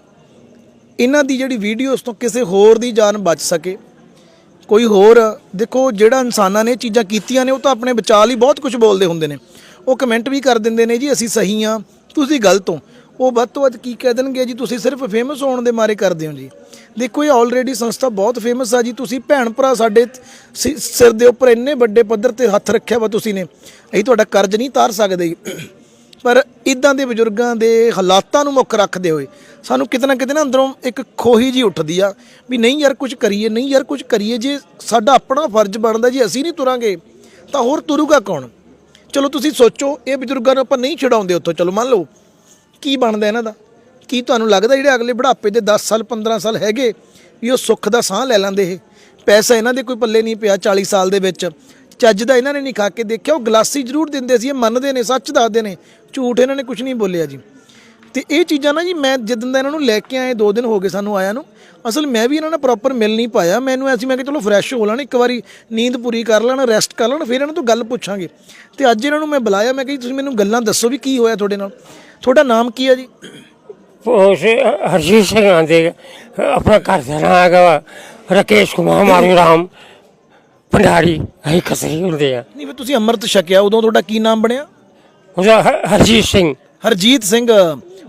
ਇਹਨਾਂ ਦੀ ਜਿਹੜੀ ਵੀਡੀਓ ਉਸ ਤੋਂ ਕਿਸੇ ਹੋਰ ਦੀ ਜਾਨ ਬਚ ਸਕੇ। ਕੋਈ ਹੋਰ, ਦੇਖੋ ਜਿਹੜਾ ਇਨਸਾਨਾਂ ਨੇ ਇਹ ਚੀਜ਼ਾਂ ਕੀਤੀਆਂ ਨੇ, ਉਹ ਤਾਂ ਆਪਣੇ ਬਚਾਅ ਲਈ ਬਹੁਤ ਕੁਝ ਬੋਲਦੇ ਹੁੰਦੇ ਨੇ। ਉਹ ਕਮੈਂਟ ਵੀ ਕਰ ਦਿੰਦੇ ਨੇ, ਜੀ ਅਸੀਂ ਸਹੀ ਆ ਤੁਸੀਂ ਗਲਤ ਹੋ। ਉਹ ਵੱਧ ਤੋਂ ਵੱਧ ਕੀ ਕਹਿ ਦੇਣਗੇ ਜੀ, ਤੁਸੀਂ ਸਿਰਫ ਫੇਮਸ ਹੋਣ ਦੇ ਮਾਰੇ ਕਰਦੇ ਹੋ ਜੀ। ਦੇਖੋ ਇਹ ਆਲਰੇਡੀ ਸੰਸਥਾ ਬਹੁਤ ਫੇਮਸ ਆ ਜੀ, ਤੁਸੀਂ ਭੈਣ ਭਰਾ ਸਾਡੇ ਸਿ- ਸਿਰ ਦੇ ਉੱਪਰ ਇੰਨੇ ਵੱਡੇ ਪੱਧਰ ਤੇ ਹੱਥ ਰੱਖਿਆ ਵਾ ਤੁਸੀਂ ਨੇ। ਅਸੀਂ ਤੁਹਾਡਾ ਕਰਜ਼ ਨਹੀਂ ਤਾਰ ਸਕਦੇ। ਪਰ ਇਦਾਂ ਦੇ ਬਜ਼ੁਰਗਾਂ ਦੇ ਹਾਲਾਤਾਂ ਨੂੰ ਮੁੱਖ ਰੱਖਦੇ ਹੋਏ ਸਾਨੂੰ ਕਿਤੇ ਨਾ ਕਿਤੇ ਨਾ ਅੰਦਰੋਂ ਇੱਕ ਖੋਹੀ ਜੀ ਉੱਠਦੀ ਆ ਵੀ ਨਹੀਂ ਯਾਰ ਕੁਝ ਕਰੀਏ, ਨਹੀਂ ਯਾਰ ਕੁਝ ਕਰੀਏ, ਜੇ ਸਾਡਾ ਆਪਣਾ ਫਰਜ਼ ਬਣਦਾ, ਜੀ ਅਸੀਂ ਨਹੀਂ ਤੁਰਾਂਗੇ, ਤਾਂ ਹੋਰ ਤੁਰੂਗਾ ਕੌਣ? ਚਲੋ ਤੁਸੀਂ ਸੋਚੋ, ਇਹ ਬਜ਼ੁਰਗਾਂ ਨੂੰ ਆਪਾਂ ਨਹੀਂ ਛਡਾਉਂਦੇ ਉੱਥੋਂ, ਚਲੋ ਮੰਨ ਲਓ, ਕੀ ਬਣਦਾ ਇਹਨਾਂ ਦਾ? ਕੀ ਤੁਹਾਨੂੰ ਲੱਗਦਾ ਜਿਹੜੇ ਅਗਲੇ ਬੁਢਾਪੇ ਦੇ 10 ਸਾਲ 15 ਸਾਲ ਹੈਗੇ, ਵੀ ਉਹ ਸੁੱਖ ਦਾ ਸਾਹ ਲੈ ਲੈਂਦੇ ਇਹ? ਪੈਸਾ ਇਹਨਾਂ ਦੇ ਕੋਈ ਪੱਲੇ ਨਹੀਂ ਪਿਆ 40 ਸਾਲ ਦੇ ਵਿੱਚ। ਚੱਜ ਦਾ ਇਹਨਾਂ ਨੇ ਨਹੀਂ ਖਾ ਕੇ ਦੇਖਿਆ, ਉਹ ਗਲਾਸੀ ਜ਼ਰੂਰ ਦਿੰਦੇ ਸੀ, ਇਹ ਮੰਨਦੇ ਨੇ, ਸੱਚ ਦੱਸਦੇ ਨੇ। ਝੂਠ ਇਹਨਾਂ ਨੇ ਕੁਝ ਨਹੀਂ ਬੋਲਿਆ ਜੀ। ਤੇ ਇਹ ਚੀਜ਼ਾਂ ਨਾ ਜੀ ਮੈਂ ਜਦੋਂ ਦਾ ਇਹਨਾਂ ਨੂੰ ਲੈ ਕੇ ਆਏ 2 ਦਿਨ ਹੋ ਗਏ ਸਾਨੂੰ ਆਇਆ ਨੂੰ ਅਸਲ ਮੈਂ ਵੀ ਇਹਨਾਂ ਨਾਲ ਪ੍ਰੋਪਰ ਮਿਲ ਨਹੀਂ ਪਾਇਆ। ਮੈਨੂੰ ਐਸੀ ਮੈਂ ਕਿ ਚਲੋ ਫਰੈਸ਼ ਹੋ ਲੈਣ ਇੱਕ ਵਾਰੀ ਨੀਂਦ ਪੂਰੀ ਕਰ ਲੈਣ ਰੈਸਟ ਕਰ ਲੈਣ ਫਿਰ ਇਹਨਾਂ ਤੋਂ ਗੱਲ ਪੁੱਛਾਂਗੇ। ਤੇ ਅੱਜ ਇਹਨਾਂ ਨੂੰ ਮੈਂ ਬੁਲਾਇਆ ਮੈਂ ਕਿ ਤੁਸੀਂ ਮੈਨੂੰ ਗੱਲਾਂ ਦੱਸੋ ਵੀ ਕੀ ਹੋਇਆ ਤੁਹਾਡੇ ਨਾਲ। ਤੁਹਾਡਾ ਨਾਮ ਕੀ ਹੈ ਜੀ? ਉਸ ਹਰਜੀਤ ਸਿੰਘ ਆਂਦੇ ਆਪਣਾ ਘਰ ਦਾ ਨਾਂ ਹੈਗਾ ਰਕੇਸ਼ ਕੁਮਾਰ ਮਾਰੂ ਰਾਮ ਭੰਡਾਰੀ ਅਸੀਂ ਖਸਰੀ ਹੁੰਦੇ ਆ। ਨਹੀਂ ਫਿਰ ਤੁਸੀਂ ਅੰਮ੍ਰਿਤ ਛਕਿਆ ਉਦੋਂ ਤੁਹਾਡਾ ਕੀ ਨਾਮ ਬਣਿਆ? ਉਹਦਾ ਹ- ਹਰਜੀਤ ਸਿੰਘ। ਹਰਜੀਤ ਸਿੰਘ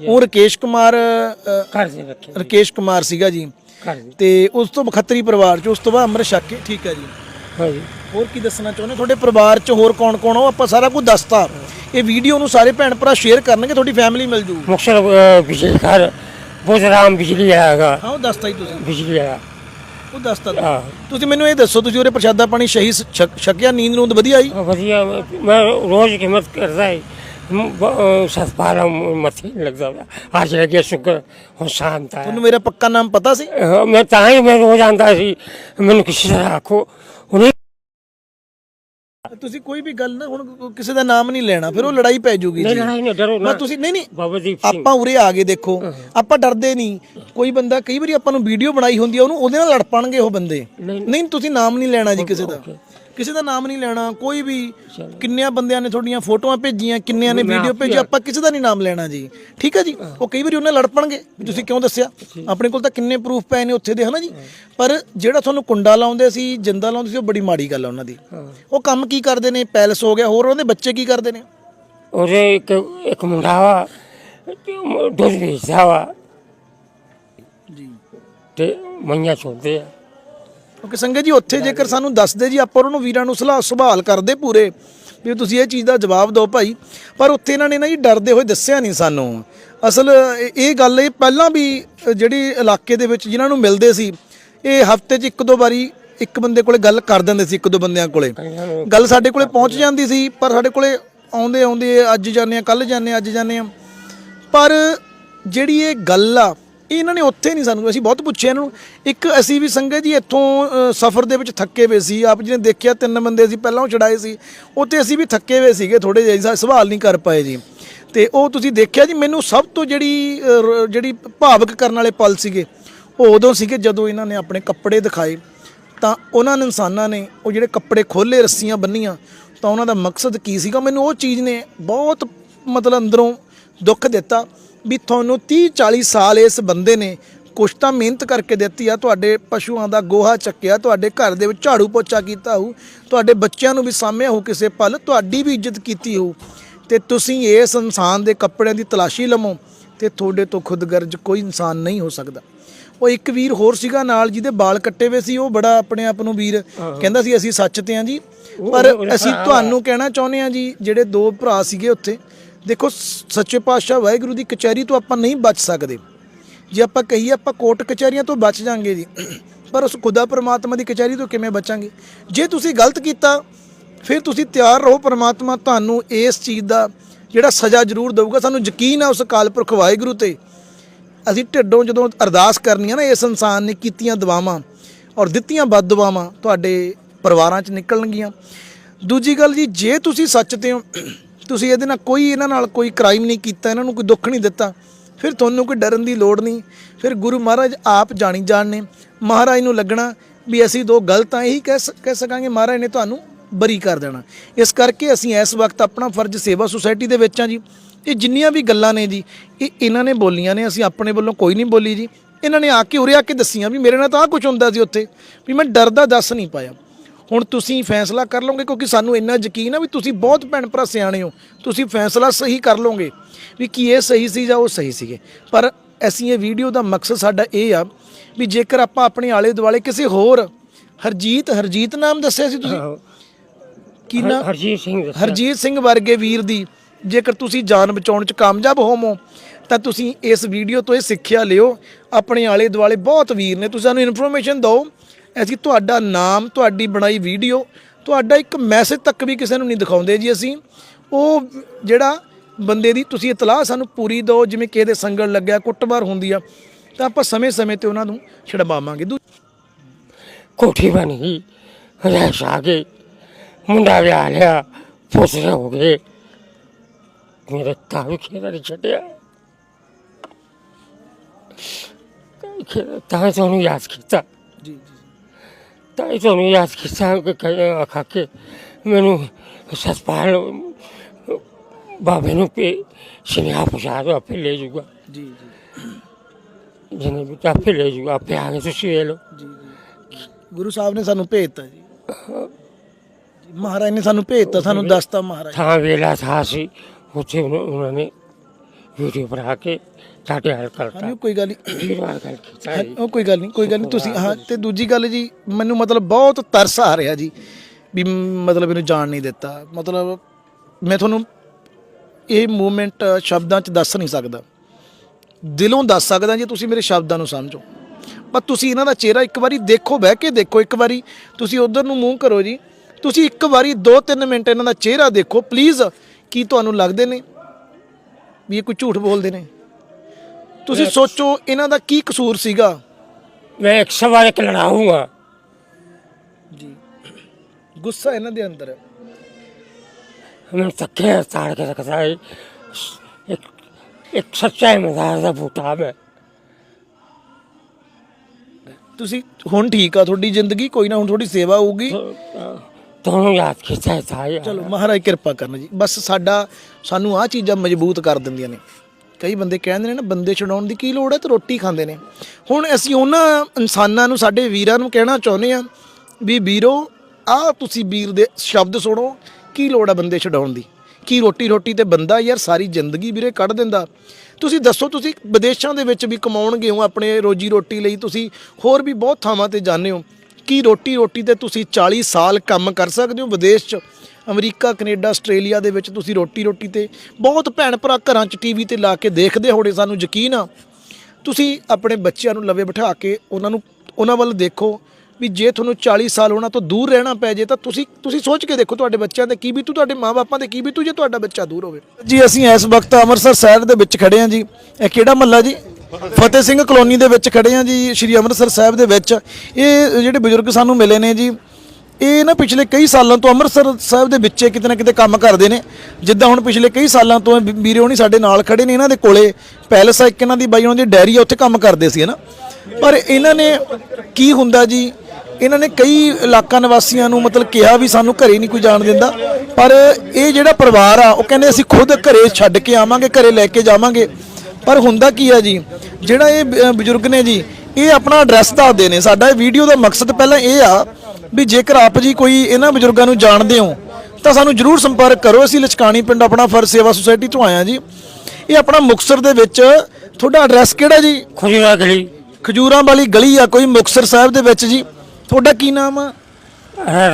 ਉਹ ਰਕੇਸ਼ ਕੁਮਾਰ ਰਕੇਸ਼ ਕੁਮਾਰ ਸੀਗਾ ਜੀ। ਤੇ ਉਸ ਤੋਂ ਬਖਤਰੀ ਪਰਿਵਾਰ ਚ ਉਸ ਤੋਂ ਬਾਅਦ ਅੰਮ੍ਰਿਤ ਛਕ ਠੀਕ ਹੈ ਜੀ। ਹੋਰ ਕੀ ਦੱਸਣਾ ਚਾਹੁੰਦੇ? ਹੋ? ਤੁਹਾਡੇ ਪਰਿਵਾਰ ਚ ਹੋਰ ਕੌਣ ਕੌਣ ਹੋ? ਆਪਾਂ ਸਾਰਾ ਕੁਝ ਦੱਸਤਾ। ਇਹ ਵੀਡੀਓ ਨੂੰ ਸਾਰੇ ਭੈਣ ਭਰਾ ਸ਼ੇਅਰ ਕਰਨਗੇ ਤੁਹਾਡੀ ਫੈਮਿਲੀ ਮਿਲ ਜੂ। ਮੁਕਸਰ ਬਿਜਲੀ ਘਰ ਬਹੁਤ ਆਰਾਮ ਬਿਜਲੀ ਆਏਗਾ ਹਾਂ ਦੱਸਤਾ ਹੀ ਤੁਸੀਂ। ਬਿਜਲੀ ਆ ਉਹ ਦੱਸਤਾ ਤੁਸੀਂ। ਮੈਨੂੰ ਇਹ ਦੱਸੋ ਤੁਸੀਂ ਉਹਰੇ ਪ੍ਰਸ਼ਾਦਾ ਪਾਣੀ ਸ਼ਹੀ ਛਕ- ਛਕਿਆ ਨੀਂਦ ਨੂੰ ਵਧੀਆ ਆਈ? ਵਧੀਆ ਮੈਂ ਰੋਜ਼ ਹਿੰਮਤ ਕਰਦਾ ਹੈ ਸਤਪਾਲ ਮੱਥੀ ਲੱਗਦਾ ਅੱਜ ਲੱਗੇ ਸ਼ੁਕਰ ਹੁਸਾਨ ਤਾਂ ਤੁਹਾਨੂੰ ਮੇਰਾ ਪੱਕਾ ਨਾਮ ਪਤਾ ਸੀ? ਮੈਂ ਤਾਂ ਹੀ ਮੈਂ ਰੋਜ਼ ਆਂਦਾ ਸੀ। ਮੈਨੂੰ ਕਿਸੇ ਤਰ੍ਹਾਂ ਆਖੋ ਉਹਨੇ ਤੁਸੀਂ ਕੋਈ ਵੀ ਗੱਲ ਨਾ ਹੁਣ ਕਿਸੇ ਦਾ ਨਾਮ ਨਹੀਂ ਲੈਣਾ ਫਿਰ ਉਹ ਲੜਾਈ ਪੈ ਜੂਗੀ ਜੀ। ਲੜਾਈ ਨਹੀਂ ਡਰੋ ਮੈਂ ਨਾ ਤੁਸੀਂ ਨਹੀਂ ਨਹੀਂ ਬਾਬਾ ਦੀਪ ਸਿੰਘ। ਆਪਾਂ ਉਰੇ ਆ ਗਏ ਦੇਖੋ। ਆਪਾਂ ਡਰਦੇ ਨਹੀਂ। ਕੋਈ ਬੰਦਾ ਕਈ ਵਾਰੀ ਆਪਾਂ ਨੂੰ ਵੀਡੀਓ ਬਣਾਈ ਹੁੰਦੀ ਆ ਉਹਨੂੰ ਉਹਦੇ ਨਾਲ ਲੜ ਪਣਗੇ ਉਹ ਬੰਦੇ। ਨਹੀਂ। ਨਹੀਂ ਤੁਸੀਂ ਨਾਮ ਨਹੀਂ ਲੈਣਾ ਜੀ ਕਿਸੇ ਦਾ। ਕਿਸੇ ਦਾ ਨਾਮ ਨਹੀਂ ਲੈਣਾ ਕੋਈ ਵੀ ਕਿੰਨਿਆਂ ਬੰਦਿਆਂ ਨੇ ਤੁਹਾਡੀਆਂ ਫੋਟੋਆਂ ਭੇਜੀਆਂ ਕਿੰਨਿਆਂ ਨੇ ਵੀਡੀਓ ਭੇਜੀ ਆਪਾਂ ਕਿਸੇ ਦਾ ਨਹੀਂ ਨਾਮ ਲੈਣਾ ਜੀ। ਠੀਕ ਹੈ ਜੀ? ਉਹ ਕਈ ਵਾਰੀ ਉਹਨੇ ਲੜ ਪਣਗੇ। ਵੀ ਤੁਸੀਂ ਕਿਉਂ ਦੱਸਿਆ? ਆਪਣੇ ਕੋਲ ਤਾਂ ਕਿੰਨੇ ਪ੍ਰੂਫ ਪਏ ਨੇ ਉੱਥੇ ਦੇ ਹਨਾ ਜੀ? ਪਰ ਜਿਹੜਾ ਤੁਹਾਨੂੰ ਕੁੰਡਾ ਲਾਉਂਦੇ ਸੀ ਜਿੰਦਾ ਲਾਉਂਦੇ ਸੀ ਉਹ ਬੜੀ ਮਾੜੀ ਗੱਲ ਆ ਉਹਨਾਂ ਦੀ। ਉਹ ਕੰਮ ਕੀ ਕਰਦੇ ਨੇ? ਪੈਲਸ ਹੋ ਗਿਆ ਹੋਰ ਉਹਦੇ ਬੱਚੇ ਕੀ ਕਰਦੇ ਨੇ? ਉਹਦੇ ਇੱਕ ਇੱਕ ਮੁੰਡਾ ਵਾ ਦੁੱਧ ਵੇਚਦਾ ਵਾ। ਜੀ। ਤੇ ਮਈਆਂ ਚੋਂਦੇ ਆ। ਕਿਉਂਕਿ ਸੰਗਤ ਜੀ ਉੱਥੇ ਜੇਕਰ ਸਾਨੂੰ ਦੱਸਦੇ ਜੀ ਆਪਾਂ ਉਹਨਾਂ ਨੂੰ ਵੀਰਾਂ ਨੂੰ ਸਲਾਹ ਸੰਭਾਲ ਕਰਦੇ ਪੂਰੇ ਵੀ ਤੁਸੀਂ ਇਹ ਚੀਜ਼ ਦਾ ਜਵਾਬ ਦਿਓ ਭਾਈ। ਪਰ ਉੱਥੇ ਇਹਨਾਂ ਨੇ ਨਾ ਜੀ ਡਰਦੇ ਹੋਏ ਦੱਸਿਆ ਨਹੀਂ ਸਾਨੂੰ। ਅਸਲ ਇਹ- ਗੱਲ ਇਹ ਪਹਿਲਾਂ ਵੀ ਜਿਹੜੀ ਇਲਾਕੇ ਦੇ ਵਿੱਚ ਜਿਨ੍ਹਾਂ ਨੂੰ ਮਿਲਦੇ ਸੀ ਇਹ ਹਫ਼ਤੇ 'ਚ ਇੱਕ ਦੋ ਵਾਰੀ ਇੱਕ ਬੰਦੇ ਕੋਲੇ ਗੱਲ ਕਰ ਦਿੰਦੇ ਸੀ, ਇੱਕ ਦੋ ਬੰਦਿਆਂ ਕੋਲੇ। ਗੱਲ ਸਾਡੇ ਕੋਲੇ ਪਹੁੰਚ ਜਾਂਦੀ ਸੀ, ਪਰ ਸਾਡੇ ਕੋਲੇ ਆਉਂਦੇ ਆਉਂਦੇ ਅੱਜ ਜਾਂਦੇ ਆ ਕੱਲ ਜਾਂਦੇ ਆ, ਅੱਜ ਜਾਂਦੇ ਆ। ਪਰ ਜਿਹੜੀ ਇਹ ਗੱਲ ਆ ਇਹਨਾਂ ਨੇ ਉੱਥੇ ਨਹੀਂ ਸਾਨੂੰ, ਅਸੀਂ ਬਹੁਤ ਪੁੱਛਿਆ ਇਹਨਾਂ ਨੂੰ। ਇੱਕ ਅਸੀਂ ਵੀ ਸੰਗਤ ਜੀ ਇੱਥੋਂ ਸਫ਼ਰ ਦੇ ਵਿੱਚ ਥੱਕੇ ਹੋਏ ਸੀ। ਆਪ ਜੀ ਨੇ ਦੇਖਿਆ, ਤਿੰਨ ਬੰਦੇ ਸੀ ਪਹਿਲਾਂ ਉਹ ਚੜਾਏ ਸੀ। ਉੱਥੇ ਅਸੀਂ ਵੀ ਥੱਕੇ ਹੋਏ ਸੀਗੇ ਥੋੜੇ ਜਿਹੇ ਸਵਾਲ ਨਹੀਂ ਕਰ ਪਾਏ ਜੀ। ਤੇ ਉਹ ਤੁਸੀਂ ਦੇਖਿਆ ਜੀ, ਮੈਨੂੰ ਸਭ ਤੋਂ ਜਿਹੜੀ ਜਿਹੜੀ ਭਾਵਕ ਕਰਨ ਵਾਲੇ ਪਲ ਸੀਗੇ ਉਹ ਉਦੋਂ ਸੀਗੇ ਜਦੋਂ ਇਹਨਾਂ ਨੇ ਆਪਣੇ ਕੱਪੜੇ ਦਿਖਾਏ। ਤਾਂ ਉਹਨਾਂ ਨੇ ਇਨਸਾਨਾਂ ਨੇ ਉਹ ਜਿਹੜੇ ਕੱਪੜੇ ਖੋਲੇ ਰੱਸੀਆਂ ਬੰਨੀਆਂ, ਤਾਂ ਉਹਨਾਂ ਦਾ ਮਕਸਦ ਕੀ ਸੀਗਾ? ਮੈਨੂੰ ਉਹ ਚੀਜ਼ ਨੇ ਬਹੁਤ ਮਤਲਬ ਅੰਦਰੋਂ ਦੁੱਖ ਦਿੱਤਾ ਵੀ ਤੁਹਾਨੂੰ 30 40 ਸਾਲ ਇਸ ਬੰਦੇ ਨੇ ਕੁਛ ਤਾਂ ਮਿਹਨਤ ਕਰਕੇ ਦਿੱਤੀ ਆ, ਤੁਹਾਡੇ ਪਸ਼ੂਆਂ ਦਾ ਗੋਹਾ ਚੱਕਿਆ, ਤੁਹਾਡੇ ਘਰ ਦੇ ਵਿੱਚ ਝਾੜੂ ਪੋਚਾ ਕੀਤਾ ਹੋ ਤੁਹਾਡੇ ਬੱਚਿਆਂ ਨੂੰ ਵੀ ਸਾਂਭਿਆ ਹੋ ਕਿਸੇ ਪਲ, ਤੁਹਾਡੀ ਵੀ ਇੱਜ਼ਤ ਕੀਤੀ ਹੋ ਤੇ ਤੁਸੀਂ ਇਸ ਇਨਸਾਨ ਦੇ ਕੱਪੜਿਆਂ ਦੀ ਤਲਾਸ਼ੀ ਲਵੋ। ਤੇ ਤੁਹਾਡੇ ਤੋਂ ਖੁਦਗਰਜ਼ ਕੋਈ ਇਨਸਾਨ ਨਹੀਂ ਹੋ ਸਕਦਾ। ਉਹ ਇੱਕ ਵੀਰ ਹੋਰ ਸੀਗਾ ਨਾਲ ਜਿਹਦੇ ਵਾਲ ਕੱਟੇ ਹੋਏ ਸੀ ਉਹ ਬੜਾ ਆਪਣੇ ਆਪ ਨੂੰ ਵੀਰ ਕਹਿੰਦਾ ਸੀ ਅਸੀਂ ਸੱਚ ਤੇ ਆ ਜੀ ਪਰ ਅਸੀਂ ਤੁਹਾਨੂੰ ਕਹਿਣਾ ਚਾਹੁੰਦੇ ਆ ਜੀ ਜਿਹੜੇ ਦੋ ਭਰਾ ਸੀਗੇ ਉੱਥੇ ਦੇਖੋ ਸੱਚੇ ਪਾਤਸ਼ਾਹ ਵਾਹਿਗੁਰੂ ਦੀ ਕਚਹਿਰੀ ਤੋਂ ਆਪਾਂ ਨਹੀਂ ਬਚ ਸਕਦੇ। ਜੇ ਆਪਾਂ ਕਹੀਏ ਆਪਾਂ ਕੋਰਟ ਕਚਹਿਰੀਆਂ ਤੋਂ ਬਚ ਜਾਾਂਗੇ ਜੀ। ਪਰ ਉਸ ਖੁਦਾ ਪ੍ਰਮਾਤਮਾ ਦੀ ਕਚਹਿਰੀ ਤੋਂ ਕਿਵੇਂ ਬਚਾਂਗੇ? ਜੇ ਤੁਸੀਂ ਗਲਤ ਕੀਤਾ ਫਿਰ ਤੁਸੀਂ ਤਿਆਰ ਰਹੋ ਪ੍ਰਮਾਤਮਾ ਤੁਹਾਨੂੰ ਇਸ ਚੀਜ਼ ਦਾ ਜਿਹੜਾ ਸਜ਼ਾ ਜ਼ਰੂਰ ਦੇਊਗਾ, ਸਾਨੂੰ ਯਕੀਨ ਆ ਉਸ ਅਕਾਲ ਪੁਰਖ ਵਾਹਿਗੁਰੂ ਤੇ। ਅਸੀਂ ਢਿੱਡੋਂ ਜਦੋਂ ਅਰਦਾਸ ਕਰਨੀ ਆ ਨਾ, ਇਸ ਇਨਸਾਨ ਨੇ ਕੀਤੀਆਂ ਦੁਆਵਾਂ ਔਰ ਦਿੱਤੀਆਂ ਬਦ ਦੁਆਵਾਂ ਤੁਹਾਡੇ ਪਰਿਵਾਰਾਂ 'ਚ ਨਿਕਲਣਗੀਆਂ। ਦੂਜੀ ਗੱਲ ਜੀ, ਜੇ ਤੁਸੀਂ ਸੱਚ ਤੇ ਹੋ, ਤੁਸੀਂ ਇਹਦੇ ਨਾਲ ਕੋਈ ਇਹਨਾਂ ਨਾਲ ਕੋਈ ਕ੍ਰਾਈਮ ਨਹੀਂ ਕੀਤਾ, ਇਹਨਾਂ ਨੂੰ ਕੋਈ ਦੁੱਖ ਨਹੀਂ ਦਿੱਤਾ, ਫਿਰ ਤੁਹਾਨੂੰ ਕੋਈ ਡਰਨ ਦੀ ਲੋੜ ਨਹੀਂ। ਫਿਰ ਗੁਰੂ ਮਹਾਰਾਜ ਆਪ ਜਾਣੀ ਜਾਣ ਨੇ ਮਹਾਰਾਜ ਨੂੰ ਲੱਗਣਾ ਵੀ ਅਸੀਂ ਦੋ ਗਲਤ ਆ, ਇਹੀ ਕਹਿ ਸ- ਕਹਿ ਸਕਾਂਗੇ, ਮਹਾਰਾਜ ਨੇ ਤੁਹਾਨੂੰ ਬਰੀ ਕਰ ਦੇਣਾ। ਇਸ ਕਰਕੇ ਅਸੀਂ ਇਸ ਵਕਤ ਆਪਣਾ ਫਰਜ਼ ਸੇਵਾ ਸੁਸਾਇਟੀ ਦੇ ਵਿੱਚ ਆ ਜੀ। ਇਹ ਜਿੰਨੀਆਂ ਵੀ ਗੱਲਾਂ ਨੇ ਜੀ, ਇਹ ਇਹਨਾਂ ਨੇ ਬੋਲੀਆਂ ਨੇ, ਅਸੀਂ ਆਪਣੇ ਵੱਲੋਂ ਕੋਈ ਨਹੀਂ ਬੋਲੀ ਜੀ। ਇਹਨਾਂ ਨੇ ਆ ਕੇ ਉਰੇ ਆ ਕੇ ਦੱਸੀਆਂ ਵੀ ਮੇਰੇ ਨਾਲ ਤਾਂ ਆ ਕੁਝ ਹੁੰਦਾ ਸੀ ਉੱਥੇ, ਵੀ ਮੈਂ ਡਰਦਾ ਦੱਸ ਨਹੀਂ ਪਾਇਆ। ਹੁਣ ਤੁਸੀਂ ਫੈਸਲਾ ਕਰ ਲਓਗੇ, ਕਿਉਂਕਿ ਸਾਨੂੰ ਇੰਨਾ ਯਕੀਨ ਆ ਵੀ ਤੁਸੀਂ ਬਹੁਤ ਭੈਣ ਭਰਾ ਸਿਆਣੇ ਹੋ, ਤੁਸੀਂ ਫੈਸਲਾ ਸਹੀ ਕਰ ਲਓਗੇ ਵੀ ਕੀ ਇਹ ਸਹੀ ਸੀ ਜਾਂ ਉਹ ਸਹੀ ਸੀਗੇ। ਪਰ ਅਸੀਂ ਇਹ ਵੀਡੀਓ ਦਾ ਮਕਸਦ ਸਾਡਾ ਇਹ ਆ ਵੀ ਜੇਕਰ ਆਪਾਂ ਆਪਣੇ ਆਲੇ ਦੁਆਲੇ ਕਿਸੇ ਹੋਰ ਹਰਜੀਤ ਹਰਜੀਤ ਨਾਮ ਦੱਸਿਆ ਸੀ ਤੁਸੀਂ? ਕੀ ਨਾਮ ਹਰਜੀਤ ਸਿੰਘ ਦੱਸਿਆ। ਹਰਜੀਤ ਸਿੰਘ ਵਰਗੇ ਵੀਰ ਦੀ ਜੇਕਰ ਤੁਸੀਂ ਜਾਨ ਬਚਾਉਣ 'ਚ ਕਾਮਯਾਬ ਹੋਵੋ ਤਾਂ ਤੁਸੀਂ ਇਸ ਵੀਡੀਓ ਤੋਂ ਇਹ ਸਿੱਖਿਆ ਲਿਓ। ਆਪਣੇ ਆਲੇ ਦੁਆਲੇ ਬਹੁਤ ਵੀਰ ਨੇ ਤੁਸੀਂ ਸਾਨੂੰ ਇਨਫੋਰਮੇਸ਼ਨ ਦਿਓ। ਅਸੀਂ ਤੁਹਾਡਾ ਨਾਮ ਤੁਹਾਡੀ ਬਣਾਈ ਵੀਡੀਓ ਤੁਹਾਡਾ ਇੱਕ ਮੈਸੇਜ ਤੱਕ ਵੀ ਕਿਸੇ ਨੂੰ ਨਹੀਂ ਦਿਖਾਉਂਦੇ ਜੀ ਅਸੀਂ। ਉਹ ਜਿਹੜਾ ਬੰਦੇ ਦੀ ਤੁਸੀਂ ਇਤਲਾਹ ਸਾਨੂੰ ਪੂਰੀ ਦਿਓ ਜਿਵੇਂ ਕਿਸੇ ਦੇ ਸੰਗਲ ਲੱਗਿਆ ਕੁੱਟਮਾਰ ਹੁੰਦੀ ਆ ਤਾਂ ਆਪਾਂ ਸਮੇਂ-ਸਮੇਂ ਤੇ ਉਹਨਾਂ ਨੂੰ ਛਡਵਾਵਾਂਗੇ। ਦੂ ਕੋਠੀ ਬਣ ਗਈ ਰਹਿਸ਼ ਆ ਮੁੰਡਾ ਵਿਆਹ ਲਿਆ ਪੁੱਤਰ ਹੋ ਗਏ। ਮੇਰੇ ਤਾਂ ਵੀ ਖੇੜਾ ਨਹੀਂ ਛੱਡਿਆ। ਤਾਂ ਤੁਹਾਨੂੰ ਯਾਦ ਕੀਤਾ। ਜੀ ਜੀ। ਤਾਂ ਤੁਹਾਨੂੰ ਯਾਦ ਕੀਤਾ ਕਿ ਆਖਾ ਕੇ ਮੈਨੂੰ ਸਤਪਾਲ ਬਾਬੇ ਨੂੰ ਪੇ ਸੁਨੇਹਾ ਪਹੁੰਚਾ ਦਿਓ ਆਪੇ ਲੈ ਜਾਊਗਾ। ਜੀ ਜੀ। ਜਿਹਨੇ ਵੀ ਤਾਂ ਆਪੇ ਲੈ ਜਾਊਗਾ ਆਪੇ ਆ ਕੇ ਤੁਸੀਂ ਲੈ ਲਓ। ਜੀ ਜੀ। ਗੁਰੂ ਸਾਹਿਬ ਨੇ ਸਾਨੂੰ ਭੇਜਤਾ ਜੀ, ਮਹਾਰਾਜ ਨੇ ਸਾਨੂੰ ਭੇਜਤਾ ਸਾਨੂੰ ਦੱਸਤਾ ਮਹਾਰਾਜ। ਥਾਂ ਵੇਲਾ ਥਾ ਸੀ ਉੱਥੇ ਉਹਨਾਂ ਉਹਨਾਂ ਨੇ ਵੀਡੀਓ ਬਣਾ ਕੇ ਸਾਡੇ ਹਾਲ ਕਰਤਾ ਹਾਂਜੀ, ਉਹ ਕੋਈ ਗੱਲ ਨਹੀਂ ਉਹ ਕੋਈ ਗੱਲ ਨਹੀਂ ਕੋਈ ਗੱਲ ਨਹੀਂ ਤੁਸੀਂ ਹਾਂ ਤੇ ਦੂਜੀ ਗੱਲ ਜੀ ਮੈਨੂੰ ਮਤਲਬ ਬਹੁਤ ਤਰਸ ਆ ਰਿਹਾ ਜੀ ਵੀ ਮ- ਮਤਲਬ ਇਹਨੂੰ ਜਾਣ ਨਹੀਂ ਦਿੱਤਾ। ਮਤਲਬ ਮੈਂ ਤੁਹਾਨੂੰ ਇਹ ਮੂਵਮੈਂਟ ਸ਼ਬਦਾਂ 'ਚ ਦੱਸ ਨਹੀਂ ਸਕਦਾ। ਦਿਲੋਂ ਦੱਸ ਸਕਦਾ ਜੇ ਤੁਸੀਂ ਮੇਰੇ ਸ਼ਬਦਾਂ ਨੂੰ ਸਮਝੋ। ਪਰ ਤੁਸੀਂ ਇਹਨਾਂ ਦਾ ਚਿਹਰਾ ਇੱਕ ਵਾਰੀ ਦੇਖੋ ਬਹਿ ਕੇ ਦੇਖੋ ਇੱਕ ਵਾਰੀ। ਤੁਸੀਂ ਉਧਰ ਨੂੰ ਮੂੰਹ ਕਰੋ ਜੀ। ਤੁਸੀਂ ਇੱਕ ਵਾਰੀ 2-3 ਮਿੰਟ ਇਹਨਾਂ ਦਾ ਚਿਹਰਾ ਦੇਖੋ ਪਲੀਜ਼ ਕੀ ਤੁਹਾਨੂੰ ਲੱਗਦੇ ਨੇ ਵੀ ਇਹ ਕੋਈ ਝੂਠ ਬੋਲਦੇ ਨੇ ਤੁਸੀਂ ਸੋਚੋ ਇਹਨਾਂ ਦਾ ਕੀ ਕਸੂਰ ਸੀਗਾ मैं एक सवाल एक लड़ाऊंगा ਜੀ ਗੁੱਸਾ ਇਹਨਾਂ ਦੇ ਅੰਦਰ ਹੈ मैं तके ताड़ के रखता है एक एक सच्चा ईमानदार का बूटा मैं ਤੁਸੀਂ ਹੁਣ ਠੀਕ ਆ ਤੁਹਾਡੀ ਜ਼ਿੰਦਗੀ ਕੋਈ ਨਾ ਹੁਣ ਤੁਹਾਡੀ ਸੇਵਾ ਹੋਊਗੀ ਤੁਹਾਨੂੰ ਯਾਦ ਕੀਤਾ ਸਾਇਆ ਚਲੋ ਮਹਾਰਾਜ ਕਿਰਪਾ ਕਰਨ ਜੀ। ਬਸ ਸਾਡਾ ਸਾਨੂੰ ਆ ਚੀਜ਼ਾਂ ਮਜ਼ਬੂਤ ਕਰ ਦਿੰਦੀਆਂ ਨੇ। ਕਈ ਬੰਦੇ ਕਹਿੰਦੇ ਨੇ ਨਾ ਬੰਦੇ ਛਡਾਉਣ ਦੀ ਕੀ ਲੋੜ ਹੈ? ਤੇ ਰੋਟੀ ਖਾਂਦੇ ਨੇ। ਹੁਣ ਅਸੀਂ ਉਹਨਾਂ ਇਨਸਾਨਾਂ ਨੂੰ ਸਾਡੇ ਵੀਰਾਂ ਨੂੰ ਕਹਿਣਾ ਚਾਹੁੰਦੇ ਆ ਵੀ ਵੀਰੋ ਆ ਤੁਸੀਂ ਵੀਰ ਦੇ ਸ਼ਬਦ ਸੁਣੋ ਕੀ ਲੋੜ ਹੈ ਬੰਦੇ ਛਡਾਉਣ ਦੀ? ਕੀ ਰੋਟੀ ਰੋਟੀ ਤੇ ਬੰਦਾ ਯਾਰ ਸਾਰੀ ਜ਼ਿੰਦਗੀ ਵੀਰੇ ਕੱਢ ਦਿੰਦਾ? ਤੁਸੀਂ ਦੱਸੋ ਤੁਸੀਂ ਵਿਦੇਸ਼ਾਂ ਦੇ ਵਿੱਚ ਵੀ ਕਮਾਉਣਗੇ ਹੋ ਆਪਣੇ ਰੋਜੀ ਰੋਟੀ ਲਈ ਤੁਸੀਂ ਹੋਰ ਵੀ ਬਹੁਤ ਥਾਵਾਂ ਤੇ ਜਾਂਦੇ ਹੋ। ਕੀ ਰੋਟੀ ਰੋਟੀ ਤੇ ਤੁਸੀਂ 40 ਸਾਲ ਕੰਮ ਕਰ ਸਕਦੇ ਹੋ? ਵਿਦੇਸ਼ 'ਚ, ਅਮਰੀਕਾ, ਕੈਨੇਡਾ, ਆਸਟ੍ਰੇਲੀਆ ਦੇ ਵਿੱਚ ਤੁਸੀਂ ਰੋਟੀ ਰੋਟੀ ਤੇ ਬਹੁਤ ਭੈਣ ਭਰਾ ਘਰਾਂ 'ਚ ਟੀਵੀ ਤੇ ਲਾ ਕੇ ਦੇਖਦੇ ਹੋਣੇ, ਸਾਨੂੰ ਯਕੀਨ ਆ। ਤੁਸੀਂ ਆਪਣੇ ਬੱਚਿਆਂ ਨੂੰ ਲਵੇ ਬਿਠਾ ਕੇ ਉਹਨਾਂ ਨੂੰ, ਉਹਨਾਂ ਵੱਲ ਦੇਖੋ ਵੀ ਜੇ ਤੁਹਾਨੂੰ 40 ਸਾਲ ਉਹਨਾਂ ਤੋਂ ਦੂਰ ਰਹਿਣਾ ਪੈ ਜੇ, ਤਾਂ ਤੁਸੀਂ ਤੁਸੀਂ ਸੋਚ ਕੇ ਦੇਖੋ ਤੁਹਾਡੇ ਬੱਚਿਆਂ ਦੇ ਕੀ ਬੀਤੂ, ਤੁਹਾਡੇ ਮਾਪਿਆਂ ਦੇ ਕੀ ਬੀਤੂ ਜੇ ਤੁਹਾਡਾ ਬੱਚਾ ਦੂਰ ਹੋਵੇ। ਜੀ, ਅਸੀਂ ਇਸ ਵਕਤ ਅੰਮ੍ਰਿਤਸਰ ਸ਼ਹਿਰ ਦੇ ਵਿੱਚ ਖੜੇ ਹਾਂ ਜੀ। ਇਹ ਕਿਹੜਾ ਮਹੱਲਾ ਜੀ? ਫਤਿਹ ਸਿੰਘ ਕਲੋਨੀ ਦੇ ਵਿੱਚ ਖੜੇ ਹਾਂ ਜੀ, ਸ਼੍ਰੀ ਅੰਮ੍ਰਿਤਸਰ ਸਾਹਿਬ ਦੇ ਵਿੱਚ। ਇਹ ਜਿਹੜੇ ਬਜ਼ੁਰਗ ਸਾਨੂੰ ਮਿਲੇ ਨੇ ਜੀ, ਇਹ ਨਾ ਪਿਛਲੇ ਕਈ ਸਾਲਾਂ ਤੋਂ ਅੰਮ੍ਰਿਤਸਰ ਸਾਹਿਬ ਦੇ ਵਿੱਚ ਕਿਤੇ ਨਾ ਕਿਤੇ ਕੰਮ ਕਰਦੇ ਨੇ। ਜਿੱਦਾਂ ਹੁਣ ਪਿਛਲੇ ਕਈ ਸਾਲਾਂ ਤੋਂ ਵੀਰੇ ਹੋਣੀ ਸਾਡੇ ਨਾਲ ਖੜੇ ਨੇ, ਇਹਨਾਂ ਦੇ ਕੋਲੇ ਪੈਲਸ ਆ, ਇੱਕ ਇਹਨਾਂ ਦੀ ਬਾਈ ਉਹਨਾਂ ਦੀ ਡੈਰੀ ਆ, ਉੱਥੇ ਕੰਮ ਕਰਦੇ ਸੀ, ਹਨਾ। ਪਰ ਇਹਨਾਂ ਨੇ ਕੀ ਹੁੰਦਾ ਜੀ, ਇਹਨਾਂ ਨੇ ਕਈ ਇਲਾਕਾ ਨਿਵਾਸੀਆਂ ਨੂੰ ਮਤਲਬ ਕਿਹਾ ਵੀ ਸਾਨੂੰ ਘਰੇ ਨਹੀਂ ਕੋਈ ਜਾਣ ਦਿੰਦਾ। ਪਰ ਇਹ ਜਿਹੜਾ ਪਰਿਵਾਰ ਆ, ਉਹ ਕਹਿੰਦੇ ਅਸੀਂ ਖੁਦ ਘਰੇ ਛੱਡ ਕੇ ਆਵਾਂਗੇ, ਘਰੇ ਲੈ ਕੇ ਜਾਵਾਂਗੇ। ਪਰ ਹੁੰਦਾ ਕੀ ਹੈ ਜੀ? ਜਿਹੜਾ ਇਹ ਬਜ਼ੁਰਗ ਨੇ ਜੀ ਇਹ ਆਪਣਾ ਐਡਰੈਸ ਦੱਸਦੇ ਨੇ। ਸਾਡਾ ਇਹ ਵੀਡੀਓ ਦਾ ਮਕਸਦ ਪਹਿਲਾਂ ਇਹ ਆ ਵੀ ਜੇਕਰ ਆਪ ਜੀ ਕੋਈ ਇਹਨਾਂ ਬਜ਼ੁਰਗਾਂ ਨੂੰ ਜਾਣਦੇ ਹੋ ਤਾਂ ਸਾਨੂੰ ਜਰੂਰ ਸੰਪਰਕ ਕਰੋ। ਅਸੀਂ ਲਚਕਾਣੀ ਪਿੰਡ ਆਪਣਾ ਫਰ ਸੇਵਾ ਸੁਸਾਇਟੀ ਤੋਂ ਆਇਆ ਜੀ। ਇਹ ਆਪਣਾ ਮੁਕਸਰ ਦੇ ਵਿੱਚ ਤੁਹਾਡਾ ਐਡਰੈਸ ਕਿਹੜਾ ਜੀ? ਖੁਸ਼ੀਵਾ ਗਲੀ। ਖਜੂਰਾਂ ਵਾਲੀ ਗਲੀ ਆ ਕੋਈ ਮੁਕਸਰ ਸਾਹਿਬ ਦੇ ਵਿੱਚ ਜੀ। ਤੁਹਾਡਾ ਕੀ ਨਾਮ ਆ?